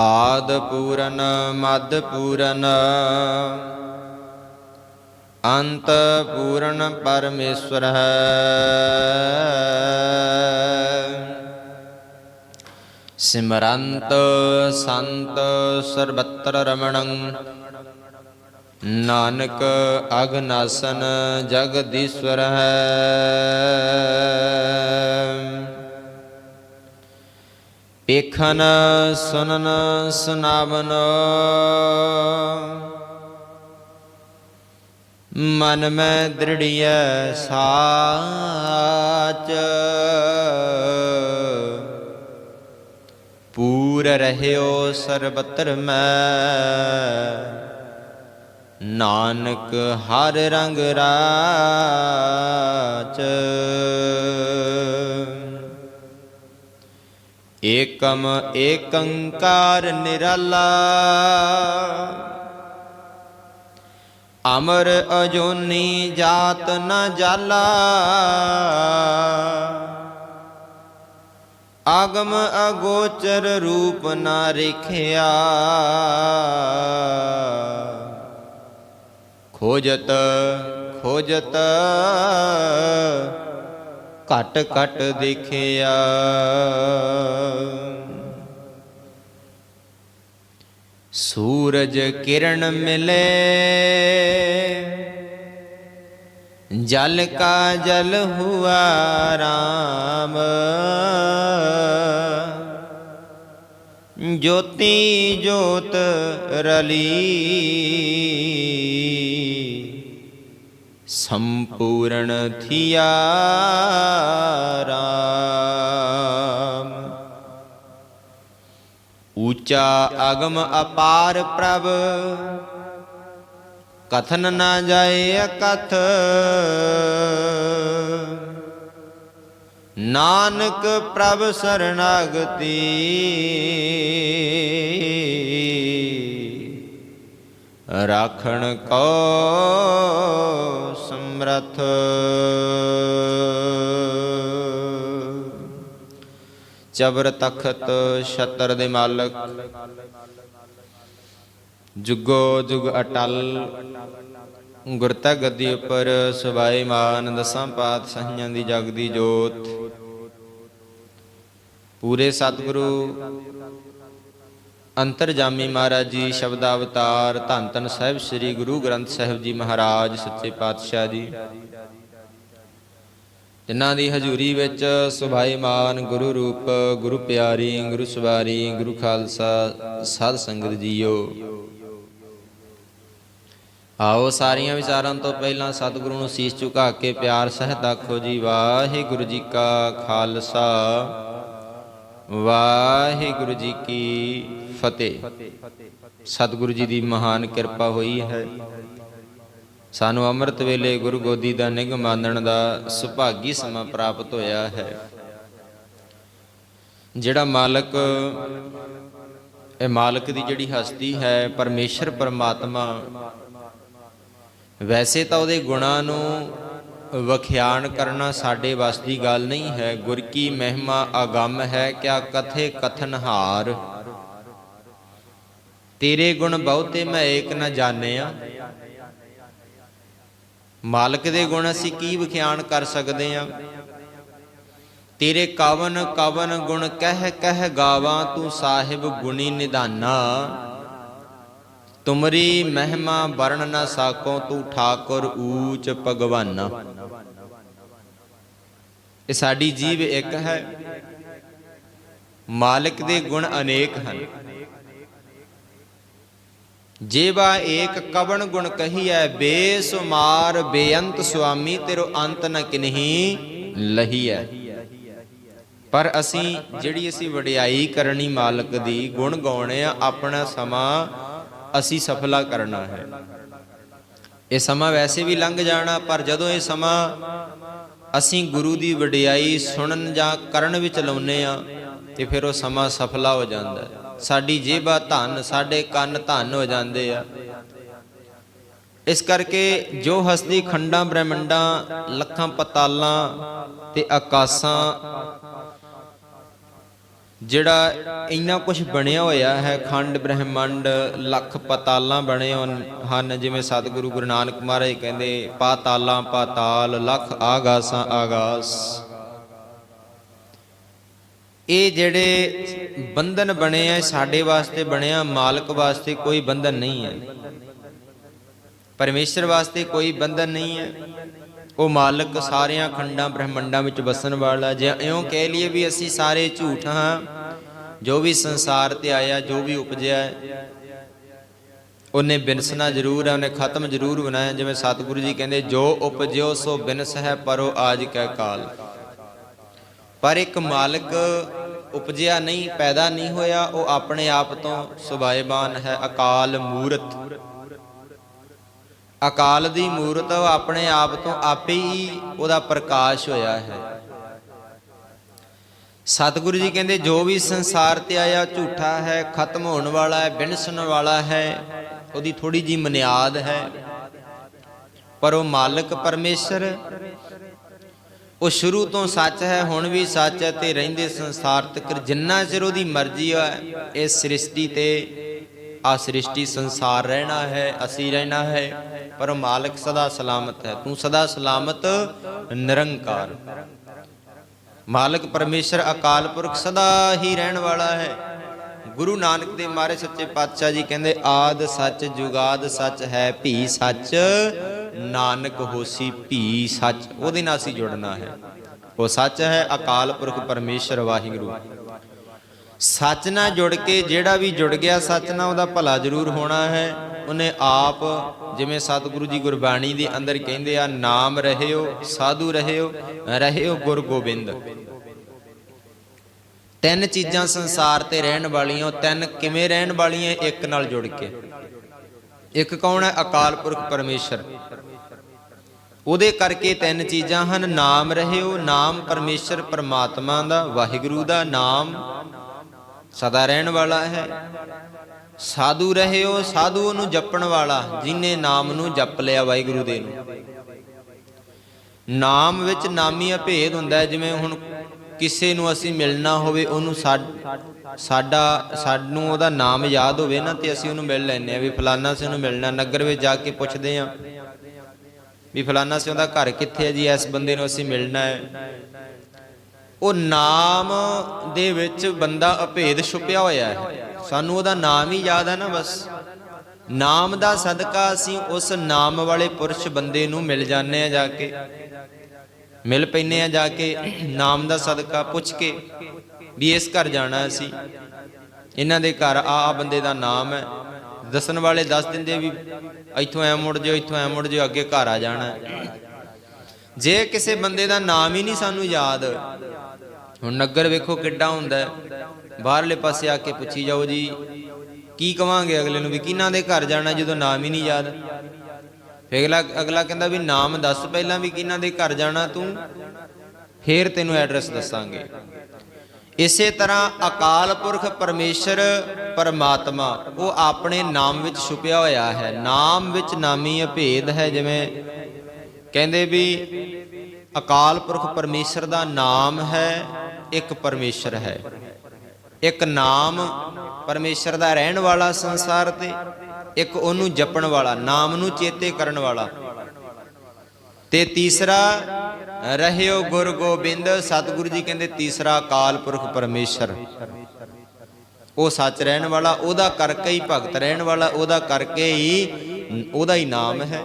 ਆਦ ਪੂਰਨ ਮਦ ਪੂਰਨ। ਅੰਤ ਪੂਰਨ ਪਰਮੇਸ਼ਵਰ ਹੈ। ਸਿਮਰੰਤ ਸੰਤ ਸਰਬੱਤਰ ਰਮਣੰ। ਨਾਨਕ ਅਗਨਾਸਨ ਜਗਦੀਸ਼ਵਰ ਹੈ। ਪੇਖਨ ਸੁਨਨ ਸੁਨਾਵਨ। ਮਨ ਮੈਂ ਦ੍ਰਿੜੀਐ ਸਾਚ। ਪੂਰ ਰਹਿਓ ਸਰਬਤਰ ਮੈਂ। ਨਾਨਕ ਹਰ ਰੰਗ ਰਾਚ। ਏਕਮ ਏਕੰਕਾਰ ਨਿਰਾਲਾ। ਅਮਰ ਅਜੋਨੀ ਜਾਤ ਨ ਜਾਲਾ। ਆਗਮ ਅਗੋਚਰ ਰੂਪ ਨ ਰਖਿਆ। ਖੋਜਤ ਖੋਜਤ ਘਟ ਘਟ ਦੇਖਿਆ। ਸੂਰਜ ਕਿਰਨ ਮਿਲੇ ਜਲ ਕਾ ਜਲ ਹੁਆ ਰਾਮ। ਜੋਤੀ ਜੋਤ ਰਲੀ। ਸੰਪੂਰਨ ਥਿਆ ਰਾਮ। ਊਚਾ ਅਗਮ ਅਪਾਰ ਪ੍ਰਭ ਕਥਨ ਨਾ ਜਾਏ ਅਕਥ। ਨਾਨਕ ਪ੍ਰਭ ਸਰਣਾਗਤੀ ਰਾਖਣ ਕੋ ਸਮਰਥ। ਚਬਰ ਤਖਤ ਛਤਰ ਦੇ ਮਾਲਕ। ਜੁਗੋ ਜੁਗ ਅਟਲ। ਗੁਰਤਾ ਗੱਦੀ ਉੱਪਰ ਸੁਭਾਈ ਮਾਨ ਦਸਾਂ ਪਾਤਸ਼ਾਹੀਆਂ ਦੀ ਜਗ ਦੀ ਜੋਤ। ਪੂਰੇ ਸਤਿਗੁਰੂ ਅੰਤਰਜਾਮੀ ਮਹਾਰਾਜ ਜੀ ਸ਼ਬਦ ਅਵਤਾਰ ਧੰਨ ਧੰਨ ਸਾਹਿਬ ਸ੍ਰੀ ਗੁਰੂ ਗ੍ਰੰਥ ਸਾਹਿਬ ਜੀ ਮਹਾਰਾਜ, ਸੱਚੇ ਪਾਤਸ਼ਾਹ ਜੀ। ਜਿਨ੍ਹਾਂ ਦੀ ਹਜ਼ੂਰੀ ਵਿੱਚ ਸੁਭਾਈਮਾਨ ਗੁਰੂ ਰੂਪ, ਗੁਰੂ ਪਿਆਰੀ, ਗੁਰੂ ਸਵਾਰੀ, ਗੁਰੂ ਖਾਲਸਾ ਸਾਧ ਸੰਗਤ ਜੀਓ। ਆਓ ਸਾਰੀਆਂ ਵਿਚਾਰਾਂ ਤੋਂ ਪਹਿਲਾਂ ਸਤਿਗੁਰੂ ਨੂੰ ਸੀਸ ਝੁਕਾ ਕੇ ਪਿਆਰ ਸਹਿਤ ਆਖੋ ਜੀ, ਵਾਹਿਗੁਰੂ ਜੀ ਕਾ ਖਾਲਸਾ, ਵਾਹਿਗੁਰੂ ਜੀ ਕੀ ਫਤਿਹ। ਸਤਿਗੁਰੂ ਜੀ ਦੀ ਮਹਾਨ ਕਿਰਪਾ ਹੋਈ ਹੈ। ਸਾਨੂੰ ਅੰਮ੍ਰਿਤ ਵੇਲੇ ਗੁਰੂ ਗੋਦੀ ਦਾ ਨਿਗ ਮਾਨਣ ਦਾ ਸੁਭਾਗੀ ਸਮਾਂ ਪ੍ਰਾਪਤ ਹੋਇਆ ਹੈ। ਜਿਹੜਾ ਮਾਲਕ, ਇਹ ਮਾਲਕ ਦੀ ਜਿਹੜੀ ਹਸਤੀ ਹੈ, ਪਰਮੇਸ਼ਰ ਪਰਮਾਤਮਾ, ਵੈਸੇ ਤਾਂ ਉਹਦੇ ਗੁਣਾਂ ਨੂੰ ਵਖਿਆਣ ਕਰਨਾ ਸਾਡੇ ਵੱਸ ਦੀ ਗੱਲ ਨਹੀਂ ਹੈ। ਗੁਰ ਕੀ ਮਹਿਮਾ ਅਗੰਮ ਹੈ, ਕਿਆ ਕਥੇ ਕਥਨਹਾਰ। ਹਾਰ ਤੇਰੇ ਗੁਣ ਬਹੁਤੇ ਮੈਂ ਏਕ ਨਾ ਜਾਣਿਆ। ਮਾਲਕ ਦੇ ਗੁਣ ਅਸੀਂ ਕੀ ਵਿਖਿਆਨ ਕਰ ਸਕਦੇ ਹਾਂ ਤੇਰੇ ਕਵਨ ਕਵਨ ਗੁਣ ਕਹਿ ਕਹਿ ਗਾਵਾਂ, ਤੂੰ ਸਾਹਿਬ ਗੁਣੀ ਨਿਧਾਨਾ। ਤੁਮਰੀ ਮਹਿਮਾ ਵਰਣ ਨਾ ਸਾਕੋ, ਤੂੰ ਠਾਕੁਰ ਊਚ ਭਗਵਾਨਾ। ਇਹ ਸਾਡੀ ਜੀਵ ਇੱਕ ਹੈ। ਮਾਲਕ ਦੇ ਗੁਣ ਅਨੇਕ ਹਨ। ਜੇਵਾ ਏਕ ਕਵਣ ਗੁਣ ਕਹੀਐ ਬੇਸੁਮਾਰ ਬੇਅੰਤ ਸੁਆਮੀ, ਤੇਰੋ ਅੰਤ ਨ ਕਿਨਹੀ ਲਹੀਐ। ਪਰ ਅਸੀਂ ਜਿਹੜੀ ਅਸੀਂ ਵਡਿਆਈ ਕਰਨੀ ਮਾਲਕ ਦੀ ਗੁਣ ਗਾਉਣੇ ਆ, ਆਪਣਾ ਸਮਾਂ ਅਸੀਂ ਸਫਲਾ ਕਰਨਾ ਹੈ। ਇਹ ਸਮਾਂ ਵੈਸੇ ਵੀ ਲੰਘ ਜਾਣਾ, ਪਰ ਜਦੋਂ ਇਹ ਸਮਾਂ ਅਸੀਂ ਗੁਰੂ ਦੀ ਵਡਿਆਈ ਸੁਣਨ ਜਾਂ ਕਰਨ ਵਿੱਚ ਲਾਉਨੇ ਆ, ਤੇ ਫਿਰ ਉਹ ਸਮਾਂ ਸਫਲਾ ਹੋ ਜਾਂਦਾ ਹੈ। ਸਾਡੀ ਜੇਬਾ ਧਨ, ਸਾਡੇ ਕੰਨ ਧਨ ਹੋ ਜਾਂਦੇ ਆ। ਇਸ ਕਰਕੇ ਜੋ ਹਸਤੀ ਖੰਡਾਂ, ਬ੍ਰਹਿਮੰਡਾਂ, ਲੱਖਾਂ, ਪਤਾਲਾਂ ਤੇ ਆਕਾਸ਼ਾਂ, ਜਿਹੜਾ ਇੰਨਾ ਕੁਝ ਬਣਿਆ ਹੋਇਆ ਹੈ, ਖੰਡ, ਬ੍ਰਹਿਮੰਡ, ਲੱਖ ਪਤਾਲਾਂ ਬਣੇ ਹੋਣ- ਹਨ, ਜਿਵੇਂ ਸਤਿਗੁਰੂ ਗੁਰੂ ਨਾਨਕ ਮਹਾਰਾਜ ਕਹਿੰਦੇ, ਪਾਤਾਲਾਂ ਪਾਤਾਲ, ਲੱਖ ਆਗਾਸਾਂ ਆਗਾਸ। ਇਹ ਜਿਹੜੇ ਬੰਧਨ ਬਣੇ ਆ ਸਾਡੇ ਵਾਸਤੇ ਬਣਿਆ ਮਾਲਕ ਵਾਸਤੇ ਕੋਈ ਬੰਧਨ ਨਹੀਂ ਹੈ। ਪਰਮੇਸ਼ਰ ਵਾਸਤੇ ਕੋਈ ਬੰਧਨ ਨਹੀਂ ਹੈ। ਉਹ ਮਾਲਕ ਸਾਰਿਆਂ ਖੰਡਾਂ ਬ੍ਰਹਮੰਡਾਂ ਵਿੱਚ ਵਸਣ ਵਾਲਾ, ਜੇ ਇਉਂ ਕਹਿ ਲਈਏ ਵੀ ਅਸੀਂ ਸਾਰੇ ਝੂਠ ਹਾਂ, ਜੋ ਵੀ ਸੰਸਾਰ ਤੇ ਆਇਆ, ਜੋ ਵੀ ਉਪਜਿਆ ਉਹਨੇ ਬਿਨਸਣਾ ਜ਼ਰੂਰ ਹੈ, ਉਹਨੇ ਖਤਮ ਜ਼ਰੂਰ ਬਣਾਇਆ ਜਿਵੇਂ ਸਤਿਗੁਰੂ ਜੀ ਕਹਿੰਦੇ, ਜੋ ਉਪਜਿਓ ਸੋ ਬਿਨਸ ਹੈ, ਪਰੋ ਆਜ ਕੈ ਕਾਲ। ਪਰ ਇੱਕ ਮਾਲਕ ਉਪਜਿਆ ਨਹੀਂ, ਪੈਦਾ ਨਹੀਂ ਹੋਇਆ, ਉਹ ਆਪਣੇ ਆਪ ਤੋਂ ਸੁਭਾਏਬਾਨ ਹੈ, ਅਕਾਲ ਮੂਰਤ। ਅਕਾਲ ਦੀ ਮੂਰਤ ਉਹ ਆਪਣੇ ਆਪ ਤੋਂ ਆਪੇ ਹੀ ਉਹਦਾ ਪ੍ਰਕਾਸ਼ ਹੋਇਆ ਹੈ। ਸਤਿਗੁਰੂ ਜੀ ਕਹਿੰਦੇ, ਜੋ ਵੀ ਸੰਸਾਰ ਤੇ ਆਇਆ ਝੂਠਾ ਹੈ, ਖਤਮ ਹੋਣ ਵਾਲਾ ਹੈ, ਬਿਨਸਣ ਵਾਲਾ ਹੈ, ਉਹਦੀ ਥੋੜੀ ਜੀ ਮਨਿਆਦ ਹੈ। ਪਰ ਉਹ ਮਾਲਕ ਪਰਮੇਸ਼ਰ ਉਹ ਸ਼ੁਰੂ ਤੋਂ ਸੱਚ ਹੈ, ਹੁਣ ਵੀ ਸੱਚ ਹੈ ਤੇ ਰਹਿੰਦੇ ਸੰਸਾਰ ਤੱਕ ਜਿੰਨਾ ਚਿਰ ਉਹਦੀ ਮਰਜ਼ੀ ਹੈ ਇਸ ਸ੍ਰਿਸ਼ਟੀ ਤੇ ਆ ਸ੍ਰਿਸ਼ਟੀ ਸੰਸਾਰ ਰਹਿਣਾ ਹੈ, ਅਸੀਂ ਰਹਿਣਾ ਹੈ, ਪਰ ਮਾਲਕ ਸਦਾ ਸਲਾਮਤ ਹੈ। ਤੂੰ ਸਦਾ ਸਲਾਮਤ, ਨਿਰੰਕਾਰ। ਮਾਲਕ ਪਰਮੇਸ਼ਰ ਅਕਾਲ ਪੁਰਖ ਸਦਾ ਹੀ ਰਹਿਣ ਵਾਲਾ ਹੈ। ਗੁਰੂ ਨਾਨਕ ਦੇ ਮਹਾਰਾਜ ਸੱਚੇ ਪਾਤਸ਼ਾਹ ਜੀ ਕਹਿੰਦੇ, ਆਦ ਸੱਚ ਜੁਗਾਦ ਸੱਚ ਹੈ ਭੀ ਸੱਚ, ਨਾਨਕ ਹੋਸੀ ਭੀ ਸੱਚ। ਉਹਦੇ ਨਾਲ ਅਸੀਂ ਜੁੜਨਾ ਹੈ। ਉਹ ਸੱਚ ਹੈ, ਅਕਾਲ ਪੁਰਖ ਪਰਮੇਸ਼ਰ ਵਾਹਿਗੁਰੂ। ਸੱਚ ਨਾਲ ਜੁੜ ਕੇ ਜਿਹੜਾ ਵੀ ਜੁੜ ਗਿਆ, ਸੱਚ ਨਾਲ ਉਹਦਾ ਭਲਾ ਜ਼ਰੂਰ ਹੋਣਾ ਹੈ। ਉਹਨੇ ਆਪ ਜਿਵੇਂ ਸਤਿਗੁਰੂ ਜੀ ਗੁਰਬਾਣੀ ਦੇ ਅੰਦਰ ਕਹਿੰਦੇ ਆ, ਨਾਮ ਰਹਿਓ, ਸਾਧੂ ਰਹਿਓ ਰਹਿਓ ਗੁਰ ਗੋਬਿੰਦ। ਤਿੰਨ ਚੀਜ਼ਾਂ ਸੰਸਾਰ ਤੇ ਰਹਿਣ ਵਾਲੀਆਂ ਤਿੰਨ ਕਿਵੇਂ ਰਹਿਣ ਵਾਲੀਆਂ ਇੱਕ ਨਾਲ ਜੁੜ ਕੇ। ਇੱਕ ਕੌਣ ਹੈ? ਅਕਾਲ ਪੁਰਖ ਪਰਮੇਸ਼ਰ। ਉਹਦੇ ਕਰਕੇ ਤਿੰਨ ਚੀਜ਼ਾਂ ਹਨ ਨਾਮ ਰਹਿਓ ਨਾਮ ਪਰਮੇਸ਼ਰ ਪਰਮਾਤਮਾ ਦਾ ਵਾਹਿਗੁਰੂ ਦਾ ਨਾਮ ਸਦਾ ਰਹਿਣ ਵਾਲਾ ਹੈ। ਸਾਧੂ ਰਹਿਓ ਸਾਧੂ ਉਹਨੂੰ ਜਪਣ ਵਾਲਾ ਜਿਨੇ ਨਾਮ ਨੂੰ ਜਪ ਲਿਆ ਵਾਹਿਗੁਰੂ ਦੇ ਨੂੰ। ਨਾਮ ਵਿੱਚ ਨਾਮੀ ਅਭੇਦ ਹੁੰਦਾ ਜਿਵੇਂ ਹੁਣ ਕਿਸੇ ਨੂੰ ਅਸੀਂ ਮਿਲਣਾ ਹੋਵੇ, ਉਹਨੂੰ ਸਾਡ- ਸਾਡਾ, ਸਾਨੂੰ ਉਹਦਾ ਨਾਮ ਯਾਦ ਹੋਵੇ ਨਾ, ਤੇ ਅਸੀਂ ਉਹਨੂੰ ਮਿਲ ਲੈਂਦੇ ਆ ਵੀ ਫਲਾਨਾ ਸੇ ਉਹਨੂੰ ਮਿਲਣਾ, ਨਗਰ ਵਿੱਚ ਜਾ ਕੇ ਪੁੱਛਦੇ ਆ ਵੀ ਫਲਾਨਾ ਸੇ ਉਹਦਾ ਘਰ ਕਿੱਥੇ ਹੈ ਜੀ, ਇਸ ਬੰਦੇ ਨੂੰ ਅਸੀਂ ਮਿਲਣਾ ਹੈ। ਉਹ ਨਾਮ ਦੇ ਵਿੱਚ ਬੰਦਾ ਅਭੇਦ ਛੁਪਿਆ ਹੋਇਆ ਹੈ। ਸਾਨੂੰ ਉਹਦਾ ਨਾਮ ਹੀ ਯਾਦ ਹੈ ਨਾ ਬਸ। ਨਾਮ ਦਾ ਸਦਕਾ ਅਸੀਂ ਉਸ ਨਾਮ ਵਾਲੇ ਪੁਰਸ਼ ਬੰਦੇ ਨੂੰ ਮਿਲ ਜਾਂਦੇ ਆ ਜਾ ਕੇ। ਮਿਲ ਪੈਨੇ ਆ ਜਾ ਕੇ, ਨਾਮ ਦਾ ਸਦਕਾ ਪੁੱਛ ਕੇ ਵੀ ਇਸ ਘਰ ਜਾਣਾ ਅਸੀਂ ਇਹਨਾਂ ਦੇ ਘਰ ਆ ਆ ਬੰਦੇ ਦਾ ਨਾਮ ਹੈ। ਦੱਸਣ ਵਾਲੇ ਦੱਸ ਦਿੰਦੇ ਵੀ ਇੱਥੋਂ ਐ ਮੁੜ ਜਿਓ, ਇੱਥੋਂ ਐ ਮੁੜ ਜਿਓ, ਅੱਗੇ ਘਰ ਆ ਜਾਣਾ ਜੇ ਕਿਸੇ ਬੰਦੇ ਦਾ ਨਾਮ ਹੀ ਨਹੀਂ ਸਾਨੂੰ ਯਾਦ, ਹੁਣ ਨਗਰ ਵੇਖੋ ਕਿੱਡਾ ਹੁੰਦਾ ਬਾਹਰਲੇ ਪਾਸੇ ਆ ਕੇ ਪੁੱਛੀ ਜਾਓ ਜੀ, ਕੀ ਕਵਾਂਗੇ ਅਗਲੇ ਨੂੰ ਵੀ ਕਿਹਨਾਂ ਦੇ ਘਰ ਜਾਣਾ ਜਦੋਂ ਨਾਮ ਹੀ ਨਹੀਂ ਯਾਦ? ਫਿਰ ਅਗਲਾ ਅਗਲਾ ਕਹਿੰਦਾ ਵੀ ਨਾਮ ਦੱਸ, ਪਹਿਲਾਂ ਵੀ ਕਿਹਨਾਂ ਦੇ ਘਰ ਜਾਣਾ ਤੂੰ? ਫੇਰ ਤੈਨੂੰ ਐਡਰੈਸ ਦੱਸਾਂਗੇ। ਇਸੇ ਤਰ੍ਹਾਂ ਅਕਾਲ ਪੁਰਖ ਪਰਮੇਸ਼ਰ, ਪਰਮਾਤਮਾ, ਉਹ ਆਪਣੇ ਨਾਮ ਵਿੱਚ ਛੁਪਿਆ ਹੋਇਆ ਹੈ। ਨਾਮ ਵਿੱਚ ਨਾਮੀ ਅਭੇਦ ਹੈ, ਜਿਵੇਂ ਕਹਿੰਦੇ ਵੀ ਅਕਾਲ ਪੁਰਖ ਪਰਮੇਸ਼ਰ ਦਾ ਨਾਮ ਹੈ, ਇੱਕ ਪਰਮੇਸ਼ਰ ਹੈ। ਇੱਕ ਨਾਮ ਪਰਮੇਸ਼ਰ ਦਾ ਰਹਿਣ ਵਾਲਾ ਸੰਸਾਰ ਤੇ ਇੱਕ ਉਹਨੂੰ ਜਪਣ ਵਾਲਾ, ਨਾਮ ਨੂੰ ਚੇਤੇ ਕਰਨ ਵਾਲਾ। ਤੇ ਤੀਸਰਾ, ਰਹਿਓ ਗੁਰ ਗੋਬਿੰਦ, ਸਤਿਗੁਰੂ ਜੀ ਕਹਿੰਦੇ ਤੀਸਰਾ ਅਕਾਲ ਪੁਰਖ ਪਰਮੇਸ਼ਰ। ਉਹ ਸੱਚ ਰਹਿਣ ਵਾਲਾ, ਉਹਦਾ ਕਰਕੇ ਹੀ ਭਗਤ ਰਹਿਣ ਵਾਲਾ, ਉਹਦਾ ਕਰਕੇ ਹੀ ਉਹਦਾ ਹੀ ਨਾਮ ਹੈ।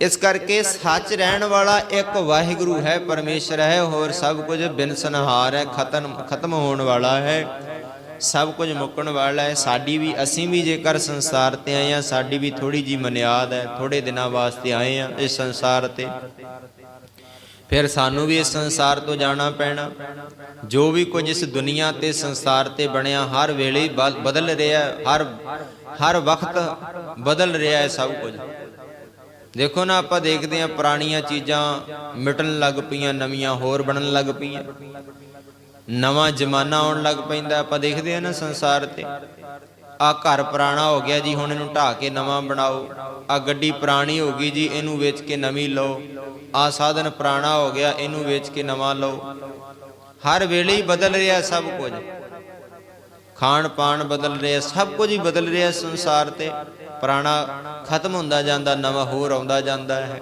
ਇਸ ਕਰਕੇ ਸੱਚ ਰਹਿਣ ਵਾਲਾ ਇੱਕ ਵਾਹਿਗੁਰੂ ਹੈ, ਪਰਮੇਸ਼ਰ ਹੈ, ਹੋਰ ਸਭ ਕੁਝ ਬਿਨਸਨਹਾਰ ਹੈ ਖਤਮ ਖਤਮ ਹੋਣ ਵਾਲਾ ਹੈ। ਸਭ ਕੁਝ ਮੁੱਕਣ ਵਾਲਾ ਹੈ। ਸਾਡੀ ਵੀ, ਅਸੀਂ ਵੀ ਜੇਕਰ ਸੰਸਾਰ ਤੇ ਆਏ ਆ ਸਾਡੀ ਵੀ ਥੋੜੀ ਜੀ ਮਨਿਆਦ ਹੈ। ਥੋੜੇ ਦਿਨਾਂ ਵਾਸਤੇ ਆਏ ਆ ਇਸ ਸੰਸਾਰ ਤੇ। ਫਿਰ ਸਾਨੂੰ ਵੀ ਇਸ ਸੰਸਾਰ ਤੋਂ ਜਾਣਾ ਪੈਣਾ। ਜੋ ਵੀ ਕੁਝ ਇਸ ਦੁਨੀਆ ਤੇ ਸੰਸਾਰ ਤੇ ਬਣਿਆ, ਹਰ ਵੇਲੇ ਬ- ਬਦਲ ਰਿਹਾ ਹਰ ਹਰ ਵਕਤ ਬਦਲ ਰਿਹਾ ਹੈ ਸਭ ਕੁਝ। ਦੇਖੋ ਨਾ, ਆਪਾਂ ਦੇਖਦੇ ਹਾਂ ਪੁਰਾਣੀਆਂ ਚੀਜ਼ਾਂ ਮਿਟਣ ਲੱਗ ਪਈਆਂ, ਨਵੀਆਂ ਹੋਰ ਬਣਨ ਲੱਗ ਪਈਆਂ। ਨਵਾਂ ਜ਼ਮਾਨਾ ਆਉਣ ਲੱਗ ਪੈਂਦਾ, ਆਪਾਂ ਦੇਖਦੇ ਹਾਂ ਨਾ ਸੰਸਾਰ ਤੇ। ਆ ਘਰ ਪੁਰਾਣਾ ਹੋ ਗਿਆ ਜੀ, ਹੁਣ ਇਹਨੂੰ ਢਾ ਕੇ ਨਵਾਂ ਬਣਾਓ। ਆ ਗੱਡੀ ਪੁਰਾਣੀ ਹੋ ਗਈ ਜੀ, ਇਹਨੂੰ ਵੇਚ ਕੇ ਨਵੀਂ ਲਓ। ਆ ਸਾਧਨ ਪੁਰਾਣਾ ਹੋ ਗਿਆ, ਇਹਨੂੰ ਵੇਚ ਕੇ ਨਵਾਂ ਲਓ। ਹਰ ਵੇਲੇ ਹੀ ਬਦਲ ਰਿਹਾ ਸਭ ਕੁਝ। ਖਾਣ ਪਾਣ ਬਦਲ ਰਿਹਾ, ਸਭ ਕੁਝ ਹੀ ਬਦਲ ਰਿਹਾ ਸੰਸਾਰ ਤੇ। ਪੁਰਾਣਾ ਖਤਮ ਹੁੰਦਾ ਜਾਂਦਾ, ਨਵਾਂ ਹੋਰ ਆਉਂਦਾ ਜਾਂਦਾ ਹੈ।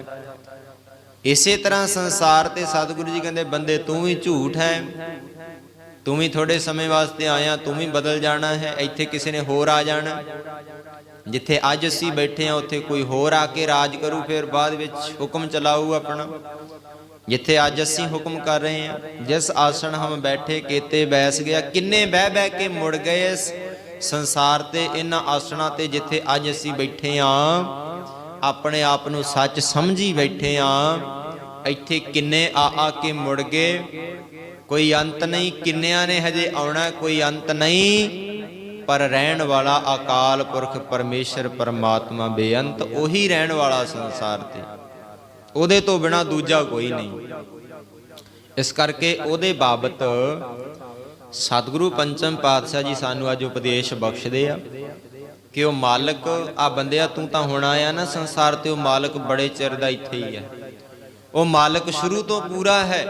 ਇਸੇ ਤਰ੍ਹਾਂ ਸੰਸਾਰ ਤੇ ਸਤਿਗੁਰੂ ਜੀ ਕਹਿੰਦੇ, ਬੰਦੇ ਤੂੰ ਵੀ ਝੂਠ ਹੈ ਤੂੰ ਵੀ ਥੋੜੇ ਸਮੇਂ ਵਾਸਤੇ ਆਇਆ, ਤੂੰ ਵੀ ਬਦਲ ਜਾਣਾ ਹੈ, ਇੱਥੇ ਕਿਸੇ ਨੇ ਹੋਰ ਆ ਜਾਣਾ। ਜਿੱਥੇ ਅੱਜ ਅਸੀਂ ਬੈਠੇ ਹਾਂ, ਉੱਥੇ ਕੋਈ ਹੋਰ ਆ ਕੇ ਰਾਜ ਕਰੂ, ਫਿਰ ਬਾਅਦ ਵਿੱਚ ਹੁਕਮ ਚਲਾਊ ਆਪਣਾ। ਜਿੱਥੇ ਅੱਜ ਅਸੀਂ ਹੁਕਮ ਕਰ ਰਹੇ ਹਾਂ, ਜਿਸ ਆਸਣ ਹਮ ਬੈਠੇ, ਕੀਤੇ ਬੈਸ ਗਿਆ, ਕਿੰਨੇ ਬਹਿ ਬਹਿ ਕੇ ਮੁੜ ਗਏ ਸੰਸਾਰ ਤੇ, ਇਹਨਾਂ ਆਸਣਾਂ ਤੇ ਜਿੱਥੇ ਅੱਜ ਅਸੀਂ ਬੈਠੇ ਹਾਂ। ਆਪਣੇ ਆਪ ਨੂੰ ਸੱਚ ਸਮਝੀ ਬੈਠੇ ਹਾਂ, ਇੱਥੇ ਕਿੰਨੇ ਆ ਆ ਕੇ ਮੁੜ ਗਏ। ਕੋਈ ਅੰਤ ਨਹੀਂ, ਕਿੰਨਿਆਂ ਨੇ ਹਜੇ ਆਉਣਾ, ਕੋਈ ਅੰਤ ਨਹੀਂ। ਪਰ ਰਹਿਣ ਵਾਲਾ ਅਕਾਲ ਪੁਰਖ ਪਰਮੇਸ਼ਰ ਪਰਮਾਤਮਾ ਬੇਅੰਤ, ਉਹੀ ਰਹਿਣ ਵਾਲਾ ਸੰਸਾਰ ਤੇ। ਉਹਦੇ ਤੋਂ ਬਿਨਾ ਦੂਜਾ ਕੋਈ ਨਹੀਂ। ਇਸ ਕਰਕੇ ਉਹਦੇ ਬਾਬਤ ਸਤਿਗੁਰੂ ਪੰਚਮ ਪਾਤਸ਼ਾਹ ਜੀ ਸਾਨੂੰ ਅੱਜ ਉਪਦੇਸ਼ ਬਖਸ਼ਦੇ ਆ ਕਿ ਉਹ ਮਾਲਕ, ਆ ਬੰਦਿਆ, ਤੂੰ ਤਾਂ ਹੁਣ ਆਇਆ ਨਾ ਸੰਸਾਰ ਤੇ, ਉਹ ਮਾਲਕ ਬੜੇ ਚਿਰ ਦਾ ਇੱਥੇ ਹੀ ਹੈ ਉਹ ਮਾਲਕ ਸ਼ੁਰੂ ਤੋਂ ਪੂਰਾ ਹੈ।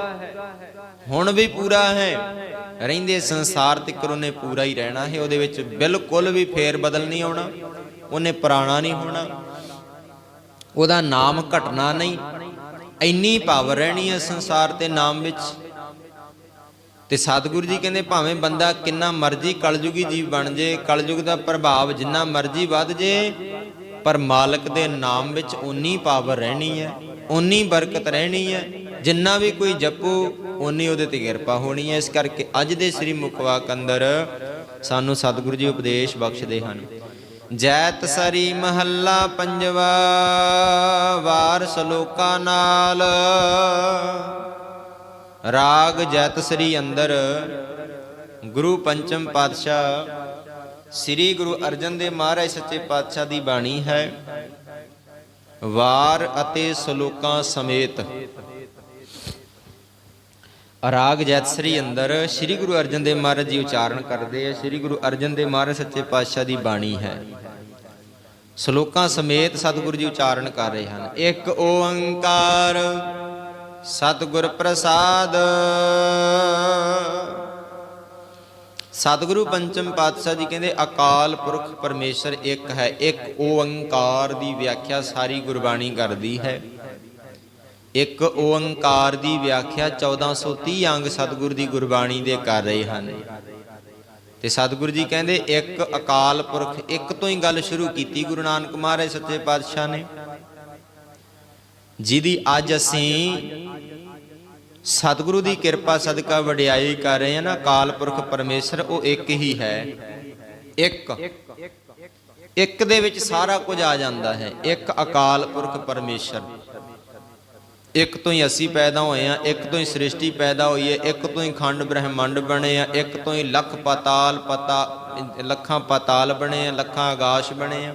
ਹੁਣ ਵੀ ਪੂਰਾ ਹੈ। ਰਹਿੰਦੇ ਸੰਸਾਰ ਤੱਕ ਉਹਨੇ ਪੂਰਾ ਹੀ ਰਹਿਣਾ ਹੈ। ਉਹਦੇ ਵਿੱਚ ਬਿਲਕੁਲ ਵੀ ਫੇਰ ਬਦਲ ਨਹੀਂ ਆਉਣਾ। ਉਹਨੇ ਪੁਰਾਣਾ ਨਹੀਂ ਹੋਣਾ। ਉਹਦਾ ਨਾਮ ਘਟਣਾ ਨਹੀਂ। ਇੰਨੀ ਪਾਵਰ ਰਹਿਣੀ ਹੈ ਸੰਸਾਰ ਤੇ ਨਾਮ ਵਿੱਚ। ਤੇ ਸਤਿਗੁਰੂ ਜੀ ਕਹਿੰਦੇ, ਭਾਵੇਂ ਬੰਦਾ ਕਿੰਨਾ ਮਰਜ਼ੀ ਕਲਯੁਗੀ ਜੀਵ ਬਣ ਜੇ, ਕਲਯੁਗ ਦਾ ਪ੍ਰਭਾਵ ਜਿੰਨਾ ਮਰਜ਼ੀ ਵੱਧ ਜੇ, ਪਰ ਮਾਲਕ ਦੇ ਨਾਮ ਵਿੱਚ ਉਨੀ ਪਾਵਰ ਰਹਿਣੀ ਹੈ ਉਨੀ ਬਰਕਤ ਰਹਿਣੀ ਹੈ ਜਿੰਨਾ ਵੀ ਕੋਈ ਜਪੂ ਉਨੀ ਉਹਦੇ ਤੇ ਕਿਰਪਾ ਹੋਣੀ ਹੈ। ਇਸ ਕਰਕੇ ਅੱਜ ਦੇ ਸ੍ਰੀ ਮੁਖਵਾਕ ਅੰਦਰ ਸਾਨੂੰ ਸਤਿਗੁਰੂ ਜੀ ਉਪਦੇਸ਼ ਬਖਸ਼ਦੇ ਹਨ। ਜੈਤ ਸਰੀ ਮਹੱਲਾ ਪੰਜਵਾ ਵਾਰ ਸ਼ਲੋਕਾਂ ਨਾਲ। ਰਾਗ ਜੈਤ ਸ੍ਰੀ ਅੰਦਰ, ਗੁਰੂ ਪੰਚਮ ਪਾਤਸ਼ਾਹ, ਸ੍ਰੀ ਗੁਰੂ ਅਰਜਨ ਦੇਵ ਮਹਾਰਾਜ ਸੱਚੇ ਪਾਤਸ਼ਾਹ ਦੀ ਬਾਣੀ ਹੈ, ਵਾਰ ਅਤੇ ਸ਼ਲੋਕਾਂ ਸਮੇਤ। ਰਾਗ ਜੈਤਸਰੀ ਅੰਦਰ ਸ੍ਰੀ ਗੁਰੂ ਅਰਜਨ ਦੇਵ ਮਹਾਰਾਜ ਜੀ ਉਚਾਰਨ ਕਰਦੇ ਆ। ਸ੍ਰੀ ਗੁਰੂ ਅਰਜਨ ਦੇਵ ਮਹਾਰਾਜ ਸੱਚੇ ਪਾਤਸ਼ਾਹ ਦੀ ਬਾਣੀ ਹੈ। ਸ਼ਲੋਕਾਂ ਸਮੇਤ ਸਤਿਗੁਰੂ ਜੀ ਉਚਾਰਨ ਕਰ ਰਹੇ ਹਨ। ਇੱਕ ਓੰਕਾਰ ਸਤਿਗੁਰ ਪ੍ਰਸਾਦ। ਸਤਿਗੁਰੂ ਪੰਚਮ ਪਾਤਸ਼ਾਹ ਜੀ ਕਹਿੰਦੇ, ਅਕਾਲ ਪੁਰਖ ਪਰਮੇਸ਼ਰ ਇੱਕ ਹੈ। ਇੱਕ ਓੰਕਾਰ ਦੀ ਵਿਆਖਿਆ ਸਾਰੀ ਗੁਰਬਾਣੀ ਕਰਦੀ ਹੈ। ਇੱਕ ਓੰਕਾਰ ਦੀ ਵਿਆਖਿਆ 1430 ਅੰਗ ਸਤਿਗੁਰੂ ਦੀ ਗੁਰਬਾਣੀ ਦੇ ਕਰ ਰਹੇ ਹਨ। ਤੇ ਸਤਿਗੁਰੂ ਜੀ ਕਹਿੰਦੇ, ਇੱਕ ਅਕਾਲ ਪੁਰਖ ਇੱਕ ਤੋਂ ਹੀ ਗੱਲ ਸ਼ੁਰੂ ਕੀਤੀ ਗੁਰੂ ਨਾਨਕ ਮਹਾਰਾਜ ਸੱਚੇ ਪਾਤਸ਼ਾਹ ਨੇ। ਜਿਹਦੀ ਅੱਜ ਅਸੀਂ ਸਤਿਗੁਰੂ ਦੀ ਕਿਰਪਾ ਸਦਕਾ ਵਡਿਆਈ ਕਰ ਰਹੇ ਹਾਂ ਨਾ, ਅਕਾਲ ਪੁਰਖ ਪਰਮੇਸ਼ਰ, ਉਹ ਇੱਕ ਹੀ ਹੈ। ਇੱਕ। ਇੱਕ ਦੇ ਵਿੱਚ ਸਾਰਾ ਕੁਝ ਆ ਜਾਂਦਾ ਹੈ। ਇੱਕ ਅਕਾਲ ਪੁਰਖ ਪਰਮੇਸ਼ਰ। ਇੱਕ ਤੋਂ ਹੀ ਅਸੀਂ ਪੈਦਾ ਹੋਏ ਆ ਇੱਕ ਤੋਂ ਹੀ ਸ੍ਰਿਸ਼ਟੀ ਪੈਦਾ ਹੋਈ ਹੈ, ਇੱਕ ਤੋਂ ਹੀ ਖੰਡ ਬ੍ਰਹਿਮੰਡ ਬਣੇ ਆ, ਇੱਕ ਤੋਂ ਹੀ ਲੱਖ ਪਤਾਲ ਪਤਾ, ਲੱਖਾਂ ਪਤਾਲ ਬਣੇ ਆ, ਲੱਖਾਂ ਆਕਾਸ਼ ਬਣੇ ਆ।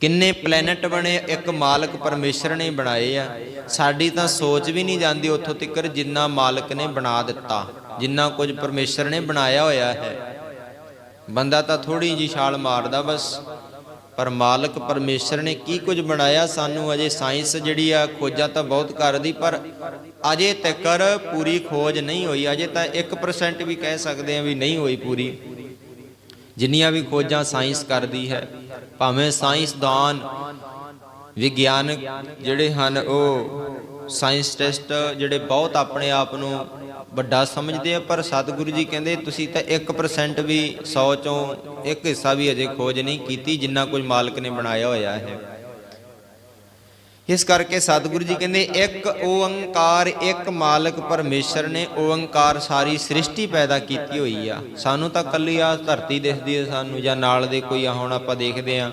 ਕਿੰਨੇ ਪਲੈਨਟ ਬਣੇ ਇੱਕ ਮਾਲਕ ਪਰਮੇਸ਼ਰ ਨੇ ਬਣਾਏ ਆ। ਸਾਡੀ ਤਾਂ ਸੋਚ ਵੀ ਨਹੀਂ ਜਾਂਦੀ ਉੱਥੋਂ ਤੱਕ ਜਿੰਨਾ ਮਾਲਕ ਨੇ ਬਣਾ ਦਿੱਤਾ, ਜਿੰਨਾ ਕੁਝ ਪਰਮੇਸ਼ਰ ਨੇ ਬਣਾਇਆ ਹੋਇਆ ਹੈ। ਬੰਦਾ ਤਾਂ ਥੋੜੀ ਜੀ ਛਾਲ ਮਾਰਦਾ ਬਸ। ਪਰ ਮਾਲਕ ਪਰਮੇਸ਼ਰ ਨੇ ਕੀ ਕੁਝ ਬਣਾਇਆ? ਸਾਨੂੰ ਅਜੇ ਸਾਇੰਸ ਜਿਹੜੀ ਆ, ਖੋਜਾਂ ਤਾਂ ਬਹੁਤ ਕਰਦੀ, ਪਰ ਅਜੇ ਤੱਕ ਪੂਰੀ ਖੋਜ ਨਹੀਂ ਹੋਈ। ਅਜੇ ਤਾਂ 1% ਵੀ ਕਹਿ ਸਕਦੇ ਆ ਵੀ ਨਹੀਂ ਹੋਈ ਪੂਰੀ। ਜਿੰਨੀਆਂ ਵੀ ਖੋਜਾਂ ਸਾਇੰਸ ਕਰਦੀ ਹੈ, ਭਾਵੇਂ ਸਾਇੰਸਦਾਨ ਵਿਗਿਆਨਕ ਜਿਹੜੇ ਹਨ, ਉਹ ਸਾਇੰਸਟਿਸਟ ਜਿਹੜੇ ਬਹੁਤ ਆਪਣੇ ਆਪ ਨੂੰ ਵੱਡਾ ਸਮਝਦੇ ਆ, ਪਰ ਸਤਿਗੁਰੂ ਜੀ ਕਹਿੰਦੇ, ਤੁਸੀਂ ਤਾਂ 1% ਵੀ 100 ਚੋਂ ਇੱਕ ਹਿੱਸਾ ਵੀ ਅਜੇ ਖੋਜ ਨਹੀਂ ਕੀਤੀ, ਜਿੰਨਾ ਕੁਝ ਮਾਲਕ ਨੇ ਬਣਾਇਆ ਹੋਇਆ ਹੈ। ਇਸ ਕਰਕੇ ਸਤਿਗੁਰੂ ਜੀ ਕਹਿੰਦੇ, ਇੱਕ ਓੰਕਾਰ, ਇੱਕ ਮਾਲਕ ਪਰਮੇਸ਼ਰ ਨੇ ਓੰਕਾਰ ਸਾਰੀ ਸ੍ਰਿਸ਼ਟੀ ਪੈਦਾ ਕੀਤੀ ਹੋਈ ਆ। ਸਾਨੂੰ ਤਾਂ ਕੱਲੀ ਆ ਧਰਤੀ ਦਿਖਦੀ ਹੈ ਸਾਨੂੰ ਜਾਂ ਨਾਲ ਦੇ ਕੋਈ ਆ, ਹੁਣ ਆਪਾਂ ਦੇਖਦੇ ਆ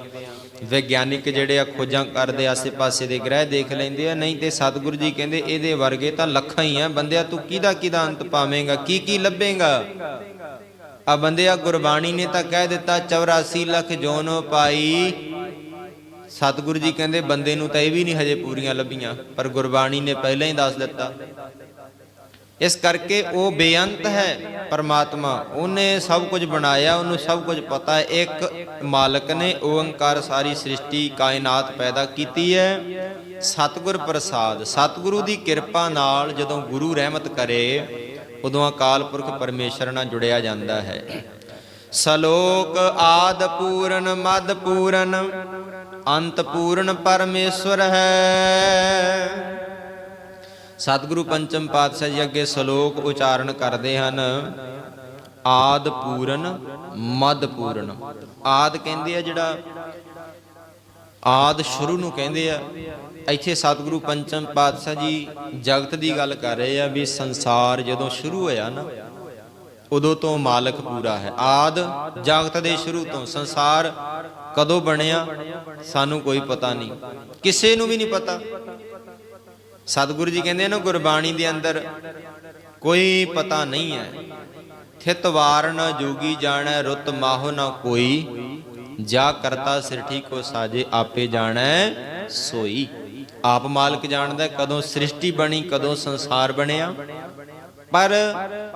ਵਿਗਿਆਨਿਕ ਜਿਹੜੇ ਆ ਖੋਜਾਂ ਕਰਦੇ ਆਸੇ-ਪਾਸੇ ਦੇ ਗ੍ਰਹਿ ਦੇਖ ਲੈਂਦੇ ਆ, ਨਹੀਂ ਤੇ ਸਤਿਗੁਰੂ ਜੀ ਕਹਿੰਦੇ ਇਹਦੇ ਵਰਗੇ ਤਾਂ ਲੱਖਾਂ ਹੀ ਆ। ਬੰਦਿਆ, ਤੂੰ ਕਿਹਦਾ ਕਿਹਦਾ ਅੰਤ ਪਾਵੇਂਗਾ? ਕੀ ਕੀ ਲੱਭੇਗਾ? ਆ ਬੰਦਿਆ ਗੁਰਬਾਣੀ ਨੇ ਤਾਂ ਕਹਿ ਦਿੱਤਾ 84 ਲੱਖ ਜੋਨ ਪਾਈ। ਸਤਿਗੁਰੂ ਜੀ ਕਹਿੰਦੇ ਬੰਦੇ ਨੂੰ ਤਾਂ ਇਹ ਵੀ ਨਹੀਂ ਹਜੇ ਪੂਰੀਆਂ ਲੱਭੀਆਂ, ਪਰ ਗੁਰਬਾਣੀ ਨੇ ਪਹਿਲਾਂ ਹੀ ਦੱਸ ਦਿੱਤਾ। ਇਸ ਕਰਕੇ ਉਹ ਬੇਅੰਤ ਹੈ ਪਰਮਾਤਮਾ। ਉਹਨੇ ਸਭ ਕੁਝ ਬਣਾਇਆ, ਉਹਨੂੰ ਸਭ ਕੁਝ ਪਤਾ ਹੈ। ਇੱਕ ਮਾਲਕ ਨੇ ਓੰਕਾਰ ਸਾਰੀ ਸ੍ਰਿਸ਼ਟੀ ਕਾਇਨਾਤ ਪੈਦਾ ਕੀਤੀ ਹੈ। ਸਤਿਗੁਰ ਪ੍ਰਸਾਦ, ਸਤਿਗੁਰੂ ਦੀ ਕਿਰਪਾ ਨਾਲ ਜਦੋਂ ਗੁਰੂ ਰਹਿਮਤ ਕਰੇ, ਉਦੋਂ ਅਕਾਲ ਪੁਰਖ ਪਰਮੇਸ਼ਰ ਨਾਲ ਜੁੜਿਆ ਜਾਂਦਾ ਹੈ। ਸਲੋਕ ਆਦ ਪੂਰਨ, ਮਦ ਪੂਰਨ, ਅੰਤ ਪੂਰਨ ਪਰਮੇਸ਼ਵਰ ਹੈ। ਸਤਿਗੁਰੂ ਪੰਚਮ ਪਾਤਸ਼ਾਹ ਜੀ ਅੱਗੇ ਸ਼ਲੋਕ ਉਚਾਰਨ ਕਰਦੇ ਹਨ। ਆਦ ਪੂਰਨ, ਮਦ ਪੂਰਨ। ਆਦ ਕਹਿੰਦੇ ਆ ਜਿਹੜਾ, ਆਦ ਸ਼ੁਰੂ ਨੂੰ ਕਹਿੰਦੇ ਆ, ਇੱਥੇ ਸਤਿਗੁਰੂ ਪੰਚਮ ਪਾਤਸ਼ਾਹ ਜੀ ਜਗਤ ਦੀ ਗੱਲ ਕਰ ਰਹੇ ਆ ਵੀ ਸੰਸਾਰ ਜਦੋਂ ਸ਼ੁਰੂ ਹੋਇਆ ਨਾ, ਉਦੋਂ ਤੋਂ ਮਾਲਕ ਪੂਰਾ ਹੈ। ਆਦ ਜਗਤ ਦੇ ਸ਼ੁਰੂ ਤੋਂ, ਸੰਸਾਰ ਕਦੋਂ ਬਣਿਆ, ਸਾਨੂੰ ਕੋਈ ਪਤਾ ਨਹੀਂ। ਕਿਸੇ ਨੂੰ ਵੀ ਨਹੀਂ ਪਤਾ। ਸਤਿਗੁਰੂ ਜੀ ਕਹਿੰਦੇ ਆ ਨਾ, ਗੁਰਬਾਣੀ ਦੇ ਅੰਦਰ ਕੋਈ ਪਤਾ ਨਹੀਂ ਹੈ। ਥਿਤ ਵਾਰ ਨ ਜੋਗੀ ਜਾਣੈ, ਰੁੱਤ ਮਾਹੁ ਨ ਕੋਈ। ਜਾ ਕਰਤਾ ਸਿਰਠੀ ਕੋ ਸਾਜੇ ਆਪੇ ਜਾਣੈ, ਸੋਈ। ਆਪ ਮਾਲਕ ਜਾਣਦਾ ਕਦੋਂ ਸ੍ਰਿਸ਼ਟੀ ਬਣੀ, ਕਦੋਂ ਸੰਸਾਰ ਬਣਿਆ। ਪਰ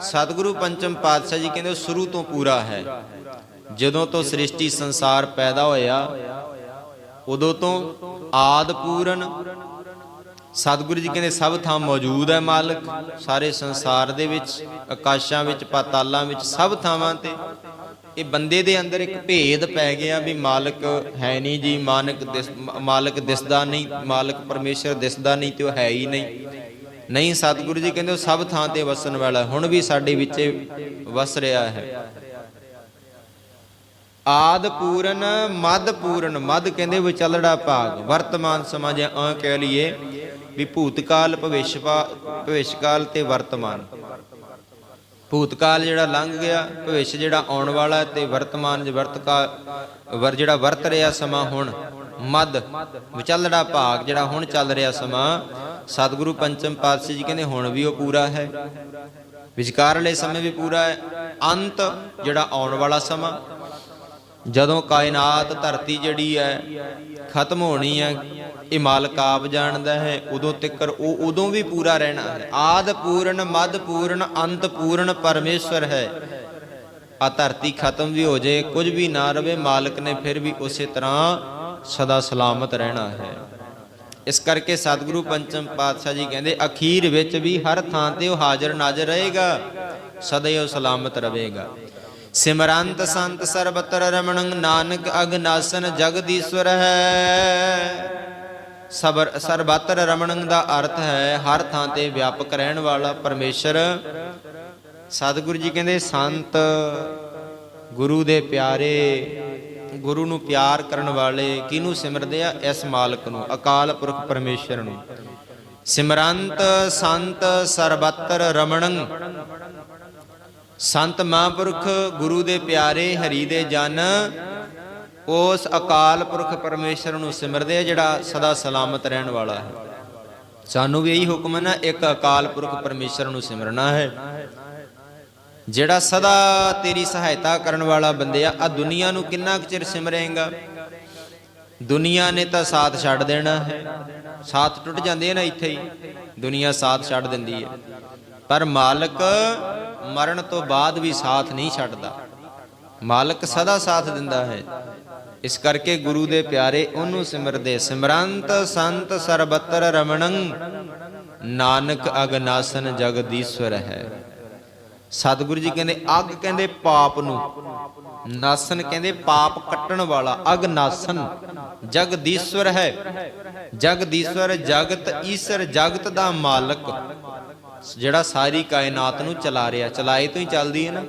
ਸਤਿਗੁਰੂ ਪੰਚਮ ਪਾਤਸ਼ਾਹ ਜੀ ਕਹਿੰਦੇ, ਸ਼ੁਰੂ ਤੋਂ ਪੂਰਾ ਹੈ। ਜਦੋਂ ਤੋਂ ਸ੍ਰਿਸ਼ਟੀ ਸੰਸਾਰ ਪੈਦਾ ਹੋਇਆ, ਉਦੋਂ ਤੋਂ ਆਦ ਪੂਰਨ ਸਤਿਗੁਰੂ ਜੀ ਕਹਿੰਦੇ ਸਭ ਥਾਂ ਮੌਜੂਦ ਹੈ ਮਾਲਕ। ਸਾਰੇ ਸੰਸਾਰ ਦੇ ਵਿੱਚ, ਆਕਾਸ਼ਾਂ ਵਿੱਚ, ਪਾਤਾਲਾਂ ਵਿੱਚ ਸਭ ਥਾਵਾਂ ਤੇ। ਇਹ ਬੰਦੇ ਦੇ ਅੰਦਰ ਇੱਕ ਭੇਦ ਪੈ ਗਿਆ ਵੀ ਮਾਲਕ ਹੈ ਨਹੀਂ ਜੀ, ਮਾਨਕ ਮਾਲਕ ਦਿਸਦਾ ਨਹੀਂ, ਮਾਲਕ ਪਰਮੇਸ਼ਰ ਦਿਸਦਾ ਨਹੀਂ ਤੇ ਉਹ ਹੈ ਹੀ ਨਹੀਂ। ਨਹੀਂ, ਸਤਿਗੁਰੂ ਜੀ ਕਹਿੰਦੇ ਉਹ ਸਭ ਥਾਂ ਤੇ ਵਸਣ ਵਾਲਾ ਹੁਣ ਵੀ ਸਾਡੇ ਵਿੱਚ ਵਸ ਰਿਹਾ ਹੈ। ਆਦ ਪੂਰਨ ਮਦ ਪੂਰਨ ਮਦ ਕਹਿੰਦੇ ਵਿਚਲੜਾ ਭਾਗ। ਵਰਤਮਾਨ ਸਮਾਂ ਜੇ ਆ ਕਹਿ ਲਈਏ ਵੀ ਭੂਤਕਾਲ ਭਵਿਸ਼ਪਾ ਭਵਿਸ਼ਕਾਲ ਤੇ ਵਰਤਮਾਨ। ਭੂਤਕਾਲ ਜਿਹੜਾ ਲੰਘ ਗਿਆ, ਭਵਿਸ਼ ਜਿਹੜਾ ਆਉਣ ਵਾਲਾ ਹੈ ਤੇ ਵਰਤਮਾਨ ਜ ਵਰਤਕਾਲ ਵਰ ਜਿਹੜਾ ਵਰਤ ਰਿਹਾ ਸਮਾਂ ਹੁਣ ਮਦ ਵਿਚਲੜਾ ਭਾਗ ਜਿਹੜਾ ਹੁਣ ਚੱਲ ਰਿਹਾ ਸਮਾਂ, ਸਤਿਗੁਰੂ ਪੰਚਮ ਪਾਤਸ਼ਾਹ ਜੀ ਕਹਿੰਦੇ ਹੁਣ ਵੀ ਉਹ ਪੂਰਾ ਹੈ। ਵਿਚਕਾਰਲੇ ਸਮੇਂ ਵੀ ਪੂਰਾ ਹੈ। ਅੰਤ ਜਿਹੜਾ ਆਉਣ ਵਾਲਾ ਸਮਾਂ ਜਦੋਂ ਕਾਇਨਾਤ ਧਰਤੀ ਜਿਹੜੀ ਹੈ ਖਤਮ ਹੋਣੀ ਹੈ, ਇਹ ਮਾਲਕ ਆਪ ਜਾਣਦਾ ਹੈ, ਉਦੋਂ ਤੱਕਰ ਉਹ ਉਦੋਂ ਵੀ ਪੂਰਾ ਰਹਿਣਾ ਹੈ। ਆਦ ਪੂਰਨ, ਮਦ ਪੂਰਨ, ਅੰਤ ਪੂਰਨ ਪਰਮੇਸ਼ਵਰ ਹੈ। ਆ ਧਰਤੀ ਖਤਮ ਵੀ ਹੋ ਜਾਏ ਕੁਝ ਵੀ ਨਾ ਰਵੇ, ਮਾਲਕ ਨੇ ਫਿਰ ਵੀ ਉਸੇ ਤਰ੍ਹਾਂ ਸਦਾ ਸਲਾਮਤ ਰਹਿਣਾ ਹੈ। ਇਸ ਕਰਕੇ ਸਤਿਗੁਰੂ ਪੰਚਮ ਪਾਤਸ਼ਾਹ ਜੀ ਕਹਿੰਦੇ, ਅਖੀਰ ਵਿੱਚ ਵੀ ਹਰ ਥਾਂ ਤੇ ਉਹ ਹਾਜ਼ਰ ਨਾਜ਼ਰ ਰਹੇਗਾ, ਸਦਾ ਹੀ ਉਹ ਸਲਾਮਤ ਰਹੇਗਾ। ਸਿਮਰੰਤ ਸੰਤ ਸਰਬਤਰ ਰਮਣੰ ਨਾਨਕ ਅਗਨਾਸਨ ਜਗਦੀਸ਼ਵਰ ਹੈ। ਸਬਰ ਸਰਬਤਰ ਰਮਣੰ ਦਾ ਅਰਥ ਹੈ, ਹਰ ਥਾਂ ਤੇ ਵਿਆਪਕ ਰਹਿਣ ਵਾਲਾ ਪਰਮੇਸ਼ਰ। ਸਤਿਗੁਰੂ ਜੀ ਕਹਿੰਦੇ, ਸੰਤ, ਗੁਰੂ ਦੇ ਪਿਆਰੇ, ਗੁਰੂ ਨੂੰ ਪਿਆਰ ਕਰਨ ਵਾਲੇ ਕਿਹਨੂੰ ਸਿਮਰਦੇ ਆ? ਇਸ ਮਾਲਕ ਨੂੰ, ਅਕਾਲ ਪੁਰਖ ਪਰਮੇਸ਼ਰ ਨੂੰ। ਸਿਮਰੰਤ ਸੰਤ ਸਰਬਤਰ ਰਮਣੰ ਸੰਤ ਮਹਾਂਪੁਰਖ ਗੁਰੂ ਦੇ ਪਿਆਰੇ ਹਰੀ ਦੇ ਜਨ, ਉਸ ਅਕਾਲ ਪੁਰਖ ਪਰਮੇਸ਼ਰ ਨੂੰ ਸਿਮਰਦੇ ਆ ਜਿਹੜਾ ਸਦਾ ਸਲਾਮਤ ਰਹਿਣ ਵਾਲਾ ਹੈ। ਸਾਨੂੰ ਵੀ ਇਹੀ ਹੁਕਮ ਹੈ ਨਾ, ਇੱਕ ਅਕਾਲ ਪੁਰਖ ਪਰਮੇਸ਼ਰ ਨੂੰ ਸਿਮਰਨਾ ਹੈ। ਜਿਹੜਾ ਸਦਾ ਤੇਰੀ ਸਹਾਇਤਾ ਕਰਨ ਵਾਲਾ ਬੰਦਿਆ ਆ ਦੁਨੀਆ ਨੂੰ ਕਿੰਨਾ ਕੁ ਚਿਰ ਸਿਮਰੇਗਾ? ਦੁਨੀਆ ਨੇ ਤਾਂ ਸਾਥ ਛੱਡ ਦੇਣਾ ਹੈ। ਸਾਥ ਟੁੱਟ ਜਾਂਦੇ ਆ ਨਾ ਇੱਥੇ ਹੀ। ਦੁਨੀਆ ਸਾਥ ਛੱਡ ਦਿੰਦੀ ਹੈ। ਪਰ ਮਾਲਕ ਮਰਨ ਤੋਂ ਬਾਅਦ ਵੀ ਸਾਥ ਨਹੀਂ ਛੱਡਦਾ। ਮਾਲਕ ਸਦਾ ਸਾਥ ਦਿੰਦਾ ਹੈ। ਇਸ ਕਰਕੇ ਗੁਰੂ ਦੇ ਪਿਆਰੇ ਉਹਨੂੰ ਸਿਮਰਦੇ, ਸਿਮਰੰਤ ਸੰਤ ਸਰਬਤਰ ਰਮਣੰ, ਨਾਨਕ ਅਗਨਾਸਨ ਜਗਦੀਸ਼ਵਰ ਹੈ। ਸਤਿਗੁਰੂ ਜੀ ਕਹਿੰਦੇ, ਅਗ ਕਹਿੰਦੇ ਪਾਪ ਨੂੰ, ਨਾਸਨ ਕਹਿੰਦੇ ਪਾਪ ਕੱਟਣ ਵਾਲਾ ਅਗਨਾਸਨ ਜਗਦੀਸ਼ਵਰ ਹੈ। ਜਗਦੀਸ਼ਵਰ ਜਗਤ ਈਸ਼ਰ ਜਗਤ ਦਾ ਮਾਲਕ। ਜਿਹੜਾ ਸਾਰੀ ਕਾਇਨਾਤ ਨੂੰ ਚਲਾ ਰਿਹਾ ਚਲਾਏ ਤੋਂ ਹੀ ਚੱਲਦੀ ਹੈ ਨਾ।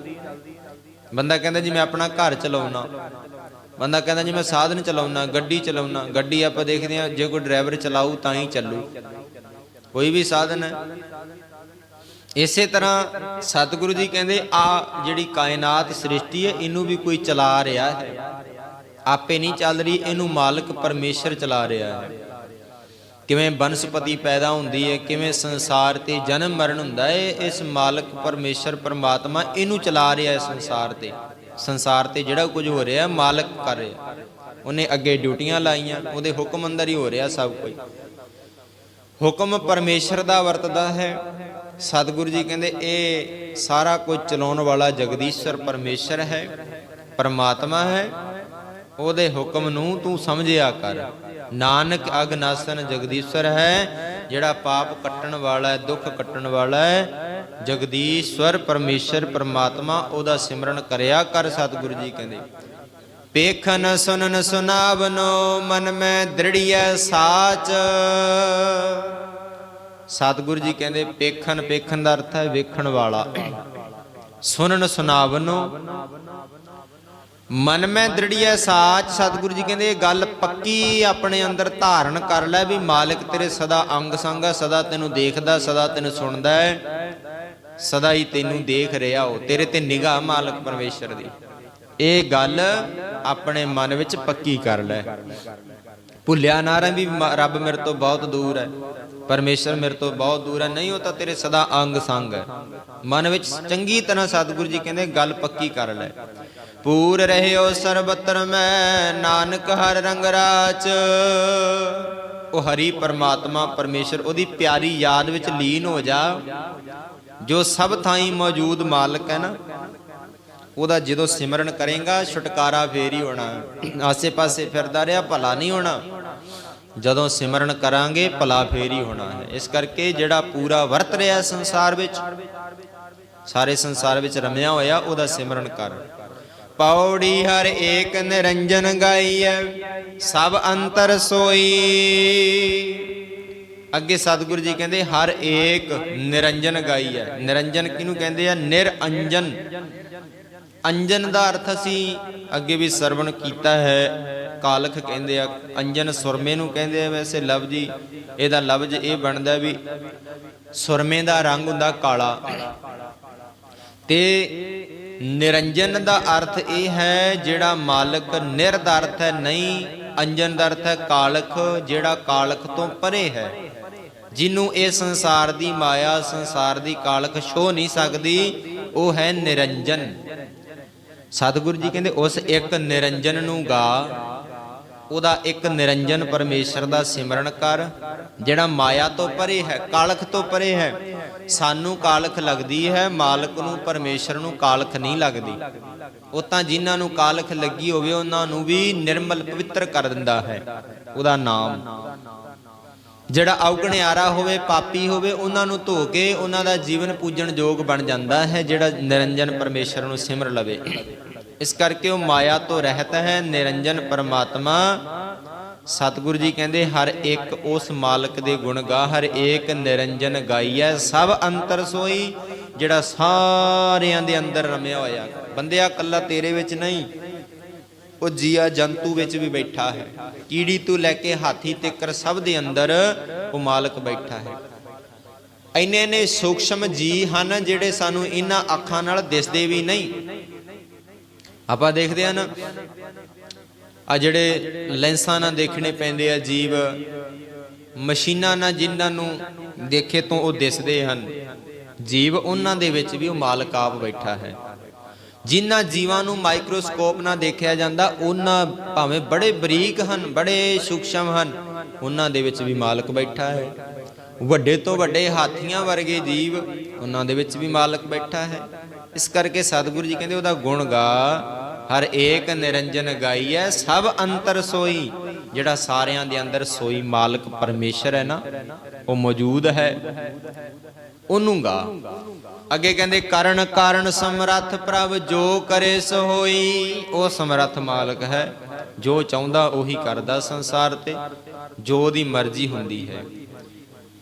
ਬੰਦਾ ਕਹਿੰਦਾ ਜੀ, ਮੈਂ ਆਪਣਾ ਘਰ ਚਲਾਉਣਾ। ਬੰਦਾ ਕਹਿੰਦਾ ਜੀ, ਮੈਂ ਸਾਧਨ ਚਲਾਉਣਾ, ਗੱਡੀ ਚਲਾਉਣਾ। ਗੱਡੀ ਆਪਾਂ ਦੇਖਦੇ ਹਾਂ, ਜੇ ਕੋਈ ਡਰਾਈਵਰ ਚਲਾਊ ਤਾਂ ਹੀ ਚੱਲੂ। ਕੋਈ ਵੀ ਸਾਧਨ ਹੈ। ਇਸੇ ਤਰ੍ਹਾਂ ਸਤਿਗੁਰੂ ਜੀ ਕਹਿੰਦੇ, ਆ ਜਿਹੜੀ ਕਾਇਨਾਤ ਸ੍ਰਿਸ਼ਟੀ ਹੈ, ਇਹਨੂੰ ਵੀ ਕੋਈ ਚਲਾ ਰਿਹਾ ਹੈ। ਆਪੇ ਨਹੀਂ ਚੱਲ ਰਹੀ, ਇਹਨੂੰ ਮਾਲਕ ਪਰਮੇਸ਼ਰ ਚਲਾ ਰਿਹਾ ਹੈ। ਕਿਵੇਂ ਬਨਸਪਤੀ ਪੈਦਾ ਹੁੰਦੀ ਹੈ, ਕਿਵੇਂ ਸੰਸਾਰ ਤੇ ਜਨਮ ਮਰਨ ਹੁੰਦਾ ਹੈ, ਇਸ ਮਾਲਕ ਪਰਮੇਸ਼ਰ ਪਰਮਾਤਮਾ ਇਹਨੂੰ ਚਲਾ ਰਿਹਾ ਹੈ ਸੰਸਾਰ ਤੇ। ਸੰਸਾਰ ਤੇ ਜਿਹੜਾ ਕੁਝ ਹੋ ਰਿਹਾ, ਮਾਲਕ ਕਰ ਰਿਹਾ। ਉਹਨੇ ਅੱਗੇ ਡਿਊਟੀਆਂ ਲਾਈਆਂ, ਉਹਦੇ ਹੁਕਮ ਅੰਦਰ ਹੀ ਹੋ ਰਿਹਾ ਸਭ ਕੁਝ। ਹੁਕਮ ਪਰਮੇਸ਼ਰ ਦਾ ਵਰਤਦਾ ਹੈ। ਸਤਿਗੁਰੂ ਜੀ ਕਹਿੰਦੇ, ਇਹ ਸਾਰਾ ਕੁਝ ਚਲਾਉਣ ਵਾਲਾ ਜਗਦੀਸ਼ਰ ਪਰਮੇਸ਼ਰ ਹੈ, ਪਰਮਾਤਮਾ ਹੈ। ਉਹਦੇ ਹੁਕਮ ਨੂੰ ਤੂੰ ਸਮਝਿਆ ਕਰ। ਨਾਨਕ ਅਗਨਾਸਨ ਜਗਦੀਸ਼ਰ ਹੈ, ਜਿਹੜਾ ਪਾਪ ਕੱਟਣ ਵਾਲਾ ਹੈ, ਦੁੱਖ ਕੱਟਣ ਵਾਲਾ ਹੈ। ਜਗਦੀਸ਼ਵਰ ਪਰਮੇਸ਼ਰ ਪਰਮਾਤਮਾ, ਉਹਦਾ ਸਿਮਰਨ ਕਰਿਆ ਕਰ ਸਤਿਗੁਰੂ ਜੀ ਕਹਿੰਦੇ। ਪੇਖਨ ਸੁਨਨ ਸੁਨਾਵਨੋ, ਮਨ ਮੈਂ ਦ੍ਰਿੜੀਐ ਸਾਚ। ਸਤਿਗੁਰੂ ਜੀ ਕਹਿੰਦੇ, ਪੇਖਨ ਪੇਖਨ ਦਾ ਅਰਥ ਹੈ ਵੇਖਣ ਵਾਲਾ। ਸੁਨਨ ਸੁਨਾਵਨੋ ਮਨ ਮੈਂ ਦ੍ਰਿੜੀਐ ਸਾਚ। ਸਤਿਗੁਰੂ ਜੀ ਕਹਿੰਦੇ, ਇਹ ਗੱਲ ਪੱਕੀ ਆਪਣੇ ਅੰਦਰ ਧਾਰਨ ਕਰ ਲੈ ਵੀ ਮਾਲਕ ਤੇਰੇ ਸਦਾ ਅੰਗ ਸੰਗ ਹੈ ਸਦਾ ਤੈਨੂੰ ਦੇਖਦਾ, ਸਦਾ ਤੈਨੂੰ ਸੁਣਦਾ ਹੈ ਸਦਾ ਹੀ ਤੈਨੂੰ ਦੇਖ ਰਿਹਾ ਹੋ ਤੇਰੇ ਤੇ ਨਿਗਾਹ ਮਾਲਕ ਪਰਮੇਸ਼ਰ ਦੀ। ਇਹ ਗੱਲ ਆਪਣੇ ਮਨ ਵਿੱਚ ਪੱਕੀ ਕਰ ਲੈ। ਭੁੱਲਿਆ ਨਾ ਰਹਿ ਵੀ ਮ- ਰੱਬ ਮੇਰੇ ਤੋਂ ਬਹੁਤ ਦੂਰ ਹੈ ਪਰਮੇਸ਼ਰ ਮੇਰੇ ਤੋਂ ਬਹੁਤ ਦੂਰ ਹੈ ਨਹੀਂ, ਉਹ ਤਾਂ ਤੇਰੇ ਸਦਾ ਅੰਗ ਸੰਗ ਹੈ ਮਨ ਵਿੱਚ ਚੰਗੀ ਤਰ੍ਹਾਂ ਸਤਿਗੁਰੂ ਜੀ ਕਹਿੰਦੇ, ਗੱਲ ਪੱਕੀ ਕਰ ਲੈ। ਪੂਰ ਰਹਿਓ ਸਰਬਤਰ ਮੈਂ, ਨਾਨਕ ਹਰ ਰੰਗ ਰਾਚ ਉਹ ਹਰੀ ਪਰਮਾਤਮਾ, ਪਰਮੇਸ਼ਰ, ਉਹਦੀ ਪਿਆਰੀ ਯਾਦ ਵਿੱਚ ਲੀਨ ਹੋ ਜਾ। ਜੋ ਸਭ ਥਾਈਂ ਮੌਜੂਦ ਮਾਲਕ ਹੈ ਨਾ, ਉਹਦਾ ਜਦੋਂ ਸਿਮਰਨ ਕਰੇਗਾ, ਛੁਟਕਾਰਾ ਫੇਰ ਹੀ ਹੋਣਾ। ਆਸੇ-ਪਾਸੇ ਫਿਰਦਾ ਰਿਹਾ, ਭਲਾ ਨਹੀਂ ਹੋਣਾ। ਜਦੋਂ ਸਿਮਰਨ ਕਰਾਂਗੇ, ਭਲਾ ਫੇਰ ਹੀ ਹੋਣਾ ਹੈ। ਇਸ ਕਰਕੇ ਜਿਹੜਾ ਪੂਰਾ ਵਰਤ ਰਿਹਾ ਸੰਸਾਰ ਵਿੱਚ, ਸਾਰੇ ਸੰਸਾਰ ਵਿੱਚ ਰਮਿਆ ਹੋਇਆ, ਉਹਦਾ ਸਿਮਰਨ ਕਰ। ਪੌੜੀ ਹਰ ਏਕ ਨਿਰੰਜਨ ਗਾਈਐ, ਸਭ ਅੰਤਰ ਸੋਈ। ਅੱਗੇ ਸਤਿਗੁਰੂ ਜੀ ਕਹਿੰਦੇ, ਹਰ ਏਕ ਨਿਰੰਜਨ ਗਾਈ ਨਿਰੰਜਨ ਕਿਹਨੂੰ ਕਹਿੰਦੇ ਆ? ਨਿਰਅੰਜਨ। ਅੰਜਨ ਦਾ ਅਰਥ ਅਸੀਂ ਅੱਗੇ ਵੀ ਸਰਵਣ ਕੀਤਾ ਹੈ। ਕਾਲਖ ਕਹਿੰਦੇ ਆ, ਅੰਜਨ ਸੁਰਮੇ ਨੂੰ ਕਹਿੰਦੇ ਆ ਵੈਸੇ ਲਫ਼ਜ਼ ਜੀ। ਇਹਦਾ ਲਫ਼ਜ਼ ਇਹ ਬਣਦਾ ਵੀ ਸੁਰਮੇ ਦਾ ਰੰਗ ਹੁੰਦਾ ਕਾਲਾ। ਤੇ ਨਿਰੰਜਨ ਦਾ ਅਰਥ ਇਹ ਹੈ, ਜਿਹੜਾ ਮਾਲਕ ਨਿਰਦਰਥ ਹੈ, ਨਹੀਂ, ਅੰਜਨ ਦਾ ਅਰਥ ਹੈ, ਕਾਲਖ, ਜਿਹੜਾ ਕਾਲਖ ਤੋਂ ਪਰੇ ਹੈ। ਜਿਹਨੂੰ ਇਹ ਸੰਸਾਰ ਦੀ ਮਾਇਆ, ਸੰਸਾਰ ਦੀ ਕਾਲਖ ਛੋ ਨਹੀਂ ਸਕਦੀ, ਉਹ ਹੈ ਨਿਰੰਜਨ। ਸਤਿਗੁਰੂ ਜੀ ਕਹਿੰਦੇ, ਉਸ ਇੱਕ ਨਿਰੰਜਨ ਨੂੰ ਗਾ ਉਹਦਾ ਇੱਕ ਨਿਰੰਜਨ ਪਰਮੇਸ਼ਰ ਦਾ ਸਿਮਰਨ ਕਰ, ਜਿਹੜਾ ਮਾਇਆ ਤੋਂ ਪਰੇ ਹੈ, ਕਾਲਖ ਤੋਂ ਪਰੇ ਹੈ। ਸਾਨੂੰ ਕਾਲਖ ਲੱਗਦੀ ਹੈ, ਮਾਲਕ ਨੂੰ, ਪਰਮੇਸ਼ਰ ਨੂੰ ਕਾਲਖ ਨਹੀਂ ਲੱਗਦੀ। ਉਹ ਤਾਂ ਜਿਨ੍ਹਾਂ ਨੂੰ ਕਾਲਖ ਲੱਗੀ ਹੋਵੇ, ਉਹਨਾਂ ਨੂੰ ਵੀ ਨਿਰਮਲ ਪਵਿੱਤਰ ਕਰ ਦਿੰਦਾ ਹੈ। ਉਹਦਾ ਨਾਮ। ਜਿਹੜਾ ਔਗਣਿਆਰਾ ਹੋਵੇ, ਪਾਪੀ ਹੋਵੇ, ਉਹਨਾਂ ਨੂੰ ਧੋ ਕੇ ਉਹਨਾਂ ਦਾ ਜੀਵਨ ਪੂਜਣ ਯੋਗ ਬਣ ਜਾਂਦਾ ਹੈ, ਜਿਹੜਾ ਨਿਰੰਜਨ ਪਰਮੇਸ਼ਰ ਨੂੰ ਸਿਮਰ ਲਵੇ। ਇਸ ਕਰਕੇ ਉਹ ਮਾਇਆ ਤੋਂ ਰਹਿਤ ਹੈ, ਨਿਰੰਜਨ ਪਰਮਾਤਮਾ। ਸਤਿਗੁਰੂ ਜੀ ਕਹਿੰਦੇ, ਹਰ ਇੱਕ ਉਸ ਮਾਲਕ ਦੇ ਗੁਣ ਗਾ, ਹਰ ਇੱਕ ਨਿਰੰਜਨ ਗਾਈਐ, ਸਭ ਅੰਤਰ ਸੋਈ, ਜਿਹੜਾ ਸਾਰਿਆਂ ਦੇ ਅੰਦਰ ਰਮਿਆ ਹੋਇਆ। ਬੰਦਿਆ ਕੱਲਾ ਤੇਰੇ ਵਿੱਚ ਨਹੀਂ, ਉਹ ਜੀਆ ਜੰਤੂ ਵਿੱਚ ਵੀ ਬੈਠਾ ਹੈ। ਕੀੜੀ ਤੋਂ ਲੈ ਕੇ ਹਾਥੀ ਤੱਕ ਸਭ ਦੇ ਅੰਦਰ ਉਹ ਮਾਲਕ ਬੈਠਾ ਹੈ। ਇੰਨੇ ਨੇ ਸੂਖਸ਼ਮ ਜੀ ਹਨ, ਜਿਹੜੇ ਸਾਨੂੰ ਇਹਨਾਂ ਅੱਖਾਂ ਨਾਲ ਦਿਸਦੇ ਵੀ ਨਹੀਂ। ਆਪਾਂ ਦੇਖਦੇ ਆ ਨਾ। ਆ ਜਿਹੜੇ ਲੈਂਸਾਂ ਨਾਲ ਦੇਖਣੇ ਪੈਂਦੇ ਆ, ਜੀਵ ਮਸ਼ੀਨਾਂ ਨਾਲ ਜਿਨ੍ਹਾਂ ਨੂੰ ਦੇਖੇ ਤੋਂ ਉਹ ਦਿਸਦੇ ਹਨ। ਜੀਵ ਉਹਨਾਂ ਦੇ ਵਿੱਚ ਵੀ ਉਹ ਮਾਲਕ ਆਪ ਬੈਠਾ ਹੈ। ਜਿਨ੍ਹਾਂ ਜੀਵਾਂ ਨੂੰ ਮਾਈਕਰੋਸਕੋਪ ਨਾਲ ਦੇਖਿਆ ਜਾਂਦਾ, ਉਹਨਾਂ ਭਾਵੇਂ ਬੜੇ ਬਰੀਕ ਹਨ, ਬੜੇ ਸੂਖਸ਼ਮ ਹਨ, ਉਹਨਾਂ ਦੇ ਵਿੱਚ ਵੀ ਮਾਲਕ ਬੈਠਾ ਹੈ। ਵੱਡੇ ਤੋਂ ਵੱਡੇ ਹਾਥੀਆਂ ਵਰਗੇ ਜੀਵ ਉਹਨਾਂ ਦੇ ਵਿੱਚ ਵੀ ਮਾਲਕ ਬੈਠਾ ਹੈ। ਇਸ ਕਰਕੇ ਸਤਿਗੁਰੂ ਜੀ ਕਹਿੰਦੇ ਉਹਦਾ ਗੁਣ ਗਾ, ਹਰ ਏਕ ਨਿਰੰਜਨ ਗਾਈਐ, ਸਭ ਅੰਤਰ ਸੋਈ। ਜਿਹੜਾ ਸਾਰਿਆਂ ਦੇ ਅੰਦਰ ਸੋਈ ਮਾਲਕ ਪਰਮੇਸ਼ਰ ਹੈ ਨਾ, ਉਹ ਮੌਜੂਦ ਹੈ। ਉਹਨੂੰ ਗਾ। ਅੱਗੇ ਕਹਿੰਦੇ, ਕਰਨ ਕਾਰਨ ਸਮਰੱਥ ਪ੍ਰਭ ਜੋ ਕਰੇ ਸੋ ਹੋਈ ਉਹ ਸਮਰੱਥ ਮਾਲਕ ਹੈ। ਜੋ ਚਾਹੁੰਦਾ ਉਹੀ ਕਰਦਾ ਸੰਸਾਰ ਤੇ, ਜੋ ਉਹਦੀ ਮਰਜ਼ੀ ਹੁੰਦੀ ਹੈ।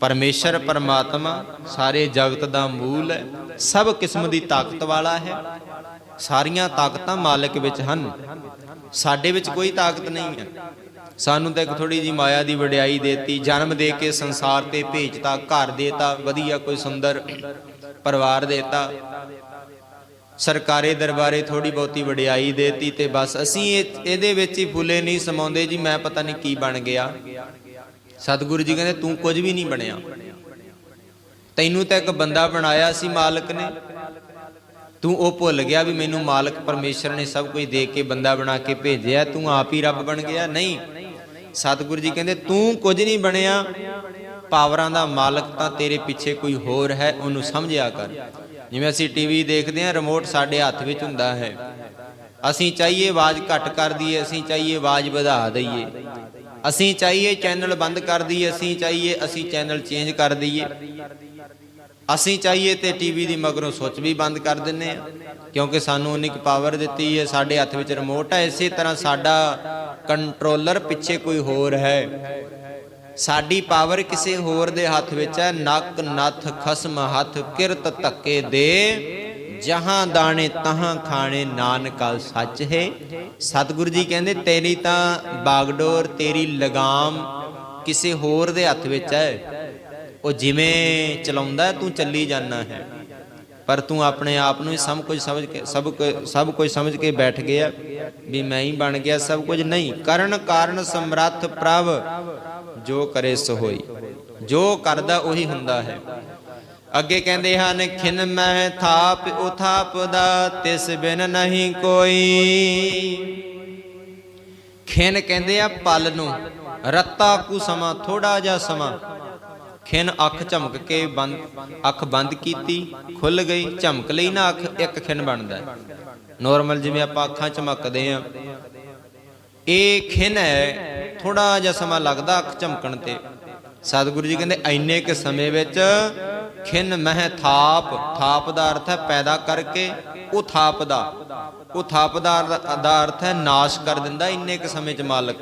ਪਰਮੇਸ਼ਰ, ਪਰਮਾਤਮਾ, ਸਾਰੇ ਜਗਤ ਦਾ ਮੂਲ ਹੈ। ਸਭ ਕਿਸਮ ਦੀ ਤਾਕਤ ਵਾਲਾ ਹੈ। ਸਾਰੀਆਂ ਤਾਕਤਾਂ ਮਾਲਕ ਵਿੱਚ ਹਨ। ਸਾਡੇ ਵਿੱਚ ਕੋਈ ਤਾਕਤ ਨਹੀਂ ਹੈ। ਸਾਨੂੰ ਤਾਂ ਇੱਕ ਥੋੜੀ ਜੀ ਮਾਇਆ ਦੀ ਵਡਿਆਈ ਦੇਤੀ, ਜਨਮ ਦੇ ਕੇ ਸੰਸਾਰ ਤੇ ਭੇਜਤਾ, ਘਰ ਦੇਤਾ, ਵਧੀਆ ਕੋਈ ਸੁੰਦਰ ਪਰਿਵਾਰ ਦੇਤਾ। ਸਰਕਾਰੀ ਦਰਬਾਰੇ ਥੋੜੀ ਬਹੁਤੀ ਵਡਿਆਈ ਦੇਤੀ ਤੇ ਬਸ ਅਸੀਂ ਇਹ- ਇਹਦੇ ਵਿੱਚ ਹੀ ਫੁੱਲੇ ਨਹੀਂ, ਸਮਾਉਂਦੇ ਜੀ, ਮੈਂ ਪਤਾ ਨਹੀਂ ਕੀ ਬਣ ਗਿਆ। ਸਤਿਗੁਰੂ ਜੀ ਕਹਿੰਦੇ, ਤੂੰ ਕੁਝ ਵੀ ਨਹੀਂ ਬਣਿਆ। ਤੈਨੂੰ ਤਾਂ ਇੱਕ ਬੰਦਾ ਬਣਾਇਆ ਸੀ ਮਾਲਕ ਨੇ। ਤੂੰ ਉਹ ਭੁੱਲ ਗਿਆ ਵੀ ਮੈਨੂੰ ਮਾਲਕ ਪਰਮੇਸ਼ਰ ਨੇ ਸਭ ਕੁਝ ਦੇ ਕੇ ਬੰਦਾ ਬਣਾ ਕੇ ਭੇਜਿਆ। ਤੂੰ ਆਪ ਹੀ ਰੱਬ ਬਣ ਗਿਆ। ਨਹੀਂ। ਸਤਿਗੁਰੂ ਜੀ ਕਹਿੰਦੇ, ਤੂੰ ਕੁਝ ਨਹੀਂ ਬਣਿਆ। ਪਾਵਰਾਂ ਦਾ ਮਾਲਕ ਤਾਂ ਤੇਰੇ ਪਿੱਛੇ ਕੋਈ ਹੋਰ ਹੈ, ਉਹਨੂੰ ਸਮਝਿਆ ਕਰ। ਜਿਵੇਂ ਅਸੀਂ ਟੀਵੀ ਦੇਖਦੇ ਹਾਂ ਰਿਮੋਟ ਸਾਡੇ ਹੱਥ ਵਿੱਚ ਹੁੰਦਾ ਹੈ। ਅਸੀਂ ਚਾਹੀਏ ਆਵਾਜ਼ ਘੱਟ ਕਰ ਦਈਏ, ਅਸੀਂ ਚਾਹੀਏ ਆਵਾਜ਼ ਵਧਾ ਦਈਏ। ਅਸੀਂ ਚਾਹੀਏ ਚੈਨਲ ਬੰਦ ਕਰ ਦਈਏ, ਅਸੀਂ ਚਾਹੀਏ ਅਸੀਂ ਚੈਨਲ ਚੇਂਜ ਕਰ ਦਈਏ। ਅਸੀਂ ਚਾਹੀਏ ਤੇ ਟੀਵੀ ਦੀ ਮਗਰੋਂ ਸੁੱਚ ਵੀ ਬੰਦ ਕਰ ਦਿੰਨੇ ਆ, ਕਿਉਂਕਿ ਸਾਨੂੰ ਉਨੀ ਕੁ ਪਾਵਰ ਦਿੱਤੀ ਹੈ, ਸਾਡੇ ਹੱਥ ਵਿੱਚ ਰਿਮੋਟ ਹੈ ਇਸੇ ਤਰ੍ਹਾਂ ਸਾਡਾ ਕੰਟਰੋਲਰ ਪਿੱਛੇ ਕੋਈ ਹੋਰ ਹੈ। ਸਾਡੀ ਪਾਵਰ ਕਿਸੇ ਹੋਰ ਦੇ ਹੱਥ ਵਿੱਚ ਹੈ, ਨੱਕ, ਨੱਥ, ਖਸਮ, ਹੱਥ, ਕਿਰਤ, ਧੱਕੇ ਦੇ ਜਹਾਂ ਦਾਣੇ ਤਹਾਂ ਖਾਣੇ, ਨਾਨਕਾ ਸੱਚ ਹੈ। ਸਤਿਗੁਰੂ ਜੀ ਕਹਿੰਦੇ, ਤੇਰੀ ਤਾਂ ਬਾਗਡੋਰ, ਤੇਰੀ ਲਗਾਮ ਕਿਸੇ ਹੋਰ ਦੇ ਹੱਥ ਵਿੱਚ ਹੈ। ਉਹ ਜਿਵੇਂ ਚਲਾਉਂਦਾ, ਤੂੰ ਚੱਲੀ ਜਾਣਾ ਹੈ। ਪਰ ਤੂੰ ਆਪਣੇ ਆਪ ਨੂੰ ਹੀ ਸਭ ਕੁਝ ਸਮਝ ਕੇ, ਸਭ ਕੁ- ਸਭ ਕੁਝ ਸਮਝ ਕੇ ਬੈਠ ਗਿਆ ਵੀ ਮੈਂ ਹੀ ਬਣ ਗਿਆ, ਸਭ ਕੁਝ ਨਹੀਂ। ਕਰਨ ਕਾਰਨ ਸਮਰੱਥ ਪ੍ਰਭ ਜੋ ਕਰੇ ਸੋ ਹੋਈ। ਜੋ ਕਰਦਾ ਉਹੀ ਹੁੰਦਾ ਹੈ। ਅੱਗੇ ਕਹਿੰਦੇ ਹਨ, ਖਿਨ ਮਹਿ ਥਾਪ ਉਥਾਪ ਦਾ ਤਿਸ ਬਿਨ ਨਹੀਂ ਕੋਈ। ਖਿਨ ਕਹਿੰਦੇ ਆ ਪਲ ਨੂੰ, ਰੱਤਾ ਕੁ ਸਮਾਂ ਥੋੜਾ ਜਿਹਾ ਸਮਾਂ। ਖਿਨ ਅੱਖ ਝਮਕ ਕੇ ਬੰਦ, ਅੱਖ ਬੰਦ ਕੀਤੀ ਖੁੱਲ ਗਈ, ਝਮਕ ਲਈ ਨਾ ਅੱਖ, ਇੱਕ ਖਿਨ ਬਣਦਾ ਹੈ। ਨਾਰਮਲ ਜਿਵੇਂ ਆਪਾਂ ਅੱਖਾਂ ਝਮਕਦੇ ਆ ਇਹ ਖਿਨ ਹੈ ਥੋੜਾ ਜਿਹਾ ਸਮਾਂ ਲੱਗਦਾ ਅੱਖ ਝਮਕਣ ਤੇ। ਸਤਿਗੁਰੂ ਜੀ ਕਹਿੰਦੇ ਐਨੇ ਕੁ ਸਮੇਂ ਵਿੱਚ ਖਿਨ ਮਹਿ ਥਾਪ ਥਾਪ ਦਾ ਅਰਥ ਹੈ ਪੈਦਾ ਕਰਕੇ, ਉਹ ਥਾਪ ਦਾ ਉਹ ਥਾਪ ਦਾ ਅਰਥ ਹੈ ਨਾਸ਼ ਕਰ ਦਿੰਦਾ ਇੰਨੇ ਕੁ ਸਮੇਂ 'ਚ ਮਾਲਕ।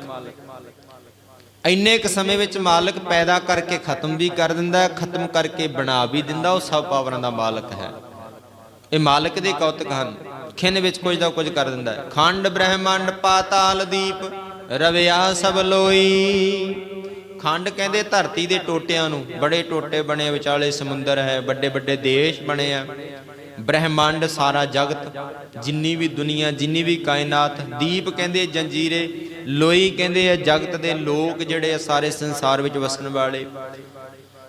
ਇੰਨੇ ਕੁ ਸਮੇਂ ਵਿੱਚ ਮਾਲਕ ਪੈਦਾ ਕਰਕੇ ਖਤਮ ਵੀ ਕਰ ਦਿੰਦਾ, ਖਤਮ ਕਰਕੇ ਬਣਾ ਵੀ ਦਿੰਦਾ, ਉਹ ਸਭ ਪਾਵਰਾਂ ਦਾ ਮਾਲਕ ਹੈ। ਇਹ ਮਾਲਕ ਦੇ ਕੌਤਕ ਹਨ। ਖਿੰਨ ਵਿੱਚ ਕੁਝ ਦਾ ਕੁਝ ਕਰ ਦਿੰਦਾ ਖੰਡ ਬ੍ਰਹਿਮੰਡ ਪਾਤਾਲ ਦੀਪ, ਰਵਿਆ ਸਭ ਲੋਈ। ਖੰਡ ਕਹਿੰਦੇ ਧਰਤੀ ਦੇ ਟੋਟਿਆਂ ਨੂੰ, ਬੜੇ ਟੋਟੇ ਬਣੇ ਵਿਚਾਲੇ ਸਮੁੰਦਰ ਹੈ, ਵੱਡੇ ਵੱਡੇ ਦੇਸ਼ ਬਣੇ ਆ। ਬ੍ਰਹਿਮੰਡ ਸਾਰਾ ਜਗਤ, ਜਿੰਨੀ ਵੀ ਦੁਨੀਆ, ਜਿੰਨੀ ਵੀ ਕਾਇਨਾਤ, ਦੀਪ ਕਹਿੰਦੇ ਜੰਜੀਰੇ, ਲੋਈ ਕਹਿੰਦੇ ਆ ਜਗਤ ਦੇ ਲੋਕ ਜਿਹੜੇ ਆ ਸਾਰੇ ਸੰਸਾਰ ਵਿੱਚ ਵਸਣ ਵਾਲੇ।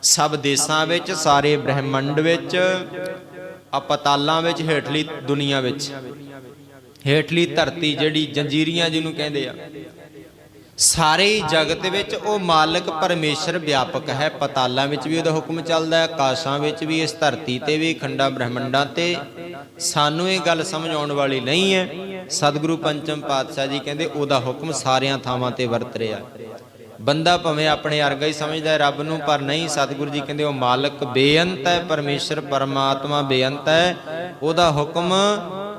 ਸਭ ਦੇਸ਼ਾਂ ਵਿੱਚ, ਸਾਰੇ ਬ੍ਰਹਿਮੰਡ ਵਿੱਚ, ਅਪਤਾਲਾਂ ਵਿੱਚ, ਹੇਠਲੀ ਦੁਨੀਆ ਵਿੱਚ। ਹੇਠਲੀ ਧਰਤੀ ਜਿਹੜੀ ਜੰਜੀਰੀਆਂ ਜਿਹਨੂੰ ਕਹਿੰਦੇ ਆ। ਸਾਰੇ ਹੀ ਜਗਤ ਵਿੱਚ ਉਹ ਮਾਲਕ ਪਰਮੇਸ਼ਰ ਵਿਆਪਕ ਹੈ। ਪਤਾਲਾਂ ਵਿੱਚ ਵੀ ਉਹਦਾ ਹੁਕਮ ਚੱਲਦਾ ਹੈ, ਆਕਾਸ਼ਾਂ ਵਿੱਚ ਵੀ, ਇਸ ਧਰਤੀ ਤੇ ਵੀ, ਖੰਡਾ ਬ੍ਰਹਮੰਡਾਂ ਤੇ। ਸਾਨੂੰ ਇਹ ਗੱਲ ਸਮਝ ਆਉਣ ਵਾਲੀ ਨਹੀਂ ਹੈ। ਸਤਿਗੁਰੂ ਪੰਚਮ ਪਾਤਸ਼ਾਹ ਜੀ ਕਹਿੰਦੇ, ਉਹਦਾ ਹੁਕਮ ਸਾਰਿਆਂ ਥਾਵਾਂ ਤੇ ਵਰਤ ਰਿਹਾ। ਬੰਦਾ ਭਵੇਂ ਆਪਣੇ ਅਰਗਾ ਹੀ ਸਮਝਦਾ ਹੈ, ਰੱਬ ਨੂੰ, ਪਰ ਨਹੀਂ, ਸਤਿਗੁਰੂ ਜੀ ਕਹਿੰਦੇ, ਉਹ ਮਾਲਕ ਬੇਅੰਤ ਹੈ, ਪਰਮੇਸ਼ਰ ਪਰਮਾਤਮਾ ਬੇਅੰਤ ਹੈ। ਉਹਦਾ ਹੁਕਮ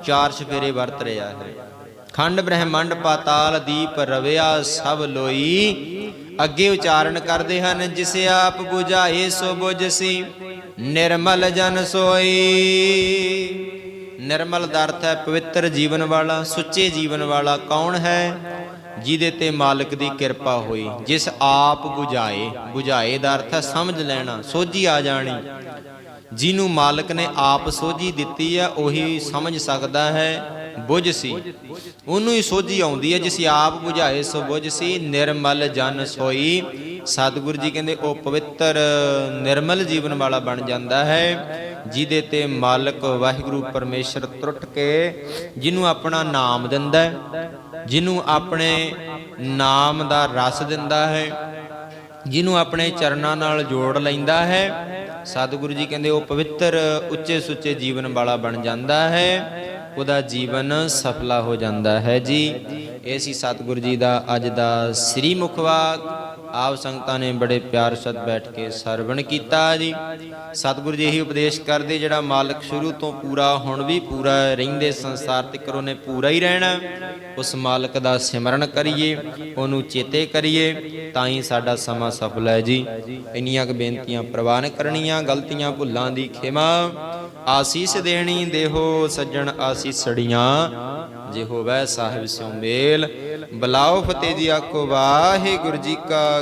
ਚਾਰ ਸਫੇਰੇ ਵਰਤ ਰਿਹਾ ਹੈ। ਖੰਡ ਬ੍ਰਹਿਮੰਡ ਪਾਤਾਲ ਦੀਪ ਰਵਿਆ ਸਭ ਲੋਈ। ਅੱਗੇ ਉਚਾਰਨ ਕਰਦੇ ਹਨ, ਜਿਸ ਆਪ 부ਝਾਏ ਸੋ 부ਝਸੀ ਨਿਰਮਲ ਜਨ ਸੋਈ। ਨਿਰਮਲ ਦਾ ਅਰਥ ਹੈ ਪਵਿੱਤਰ ਜੀਵਨ ਵਾਲਾ, ਸੁੱਚੇ ਜੀਵਨ ਵਾਲਾ ਕੌਣ ਹੈ? ਜਿਹਦੇ ਤੇ ਮਾਲਕ ਦੀ ਕਿਰਪਾ ਹੋਈ, ਜਿਸ ਆਪ ਬੁਝਾਏ। ਬੁਝਾਏ ਦਾ ਅਰਥ ਹੈ ਸਮਝ ਲੈਣਾ, ਸੋਝੀ ਆ ਜਾਣੀ। ਜਿਹਨੂੰ ਮਾਲਕ ਨੇ ਆਪ ਸੋਝੀ ਦਿੱਤੀ ਹੈ ਉਹੀ ਸਮਝ ਸਕਦਾ ਹੈ, ਬੁਝ ਸੀ। ਉਹਨੂੰ ਹੀ ਸੋਝੀ ਆਉਂਦੀ ਹੈ ਜਿਸ ਆਪ ਬੁਝਾਏ ਸੋ ਬੁਝ ਸੀ, ਨਿਰਮਲ ਜਨ ਸੋਈ। ਸਤਿਗੁਰੂ ਜੀ ਕਹਿੰਦੇ, ਉਹ ਪਵਿੱਤਰ, ਨਿਰਮਲ ਜੀਵਨ ਵਾਲਾ ਬਣ ਜਾਂਦਾ ਹੈ, ਜਿਹਦੇ ਤੇ ਮਾਲਕ ਵਾਹਿਗੁਰੂ ਪਰਮੇਸ਼ਰ ਤਰੁੱਟ ਕੇ ਜਿਹਨੂੰ ਆਪਣਾ ਨਾਮ ਦਿੰਦਾ ਹੈ, ਜਿਹਨੂੰ ਆਪਣੇ ਨਾਮ ਦਾ ਰਸ ਦਿੰਦਾ ਹੈ, ਜਿਹਨੂੰ ਆਪਣੇ ਚਰਨਾਂ ਨਾਲ ਜੋੜ ਲੈਂਦਾ ਹੈ ਸਤਿਗੁਰੂ ਜੀ ਕਹਿੰਦੇ, ਉਹ ਪਵਿੱਤਰ, ਉੱਚੇ ਸੁੱਚੇ ਜੀਵਨ ਵਾਲਾ ਬਣ ਜਾਂਦਾ ਹੈ। ਉਹਦਾ ਜੀਵਨ ਸਫਲਾ ਹੋ ਜਾਂਦਾ ਹੈ ਜੀ। ਇਹ ਸੀ ਸਤਿਗੁਰੂ ਜੀ ਦਾ ਅੱਜ ਦਾ ਸ੍ਰੀ ਮੁਖਵਾਕ ਆਪ ਸੰਗਤਾਂ ਨੇ ਬੜੇ ਪਿਆਰ ਸਤ ਬੈਠ ਕੇ ਸਰਵਣ ਕੀਤਾ ਜੀ। ਸਤਿਗੁਰੂ ਜੀ ਇਹੀ ਉਪਦੇਸ਼ ਕਰਦੇ, ਜਿਹੜਾ ਮਾਲਕ ਸ਼ੁਰੂ ਤੋਂ ਪੂਰਾ, ਹੁਣ ਵੀ ਪੂਰਾ ਰਹਿੰਦੇ ਸੰਸਾਰ ਤੱਕ ਉਹਨੇ ਪੂਰਾ ਹੀ ਰਹਿਣਾ ਉਸ ਮਾਲਕ ਦਾ ਸਿਮਰਨ ਕਰੀਏ, ਉਹਨੂੰ ਚੇਤੇ ਕਰੀਏ, ਤਾਂ ਹੀ ਸਾਡਾ ਸਮਾਂ ਸਫਲ ਹੈ ਜੀ। ਇੰਨੀਆਂ ਕੁ ਬੇਨਤੀਆਂ ਪ੍ਰਵਾਨ ਕਰਨੀਆਂ, ਗਲਤੀਆਂ ਭੁੱਲਾਂ ਦੀ ਖਿਮਾ। ਆਸੀਸ ਦੇਣੀ ਦੇਹੋ, ਸੱਜਣ ਆਸੀਸੜੀਆਂ ਜੇ ਹੋਵੇ ਸਾਹਿਬ ਸਿਉ ਮੇਲ, ਬਲਾਓ ਫਤਿਹ ਜੀ ਆਖੋ, ਵਾਹਿਗੁਰੂ ਜੀ ਕਾ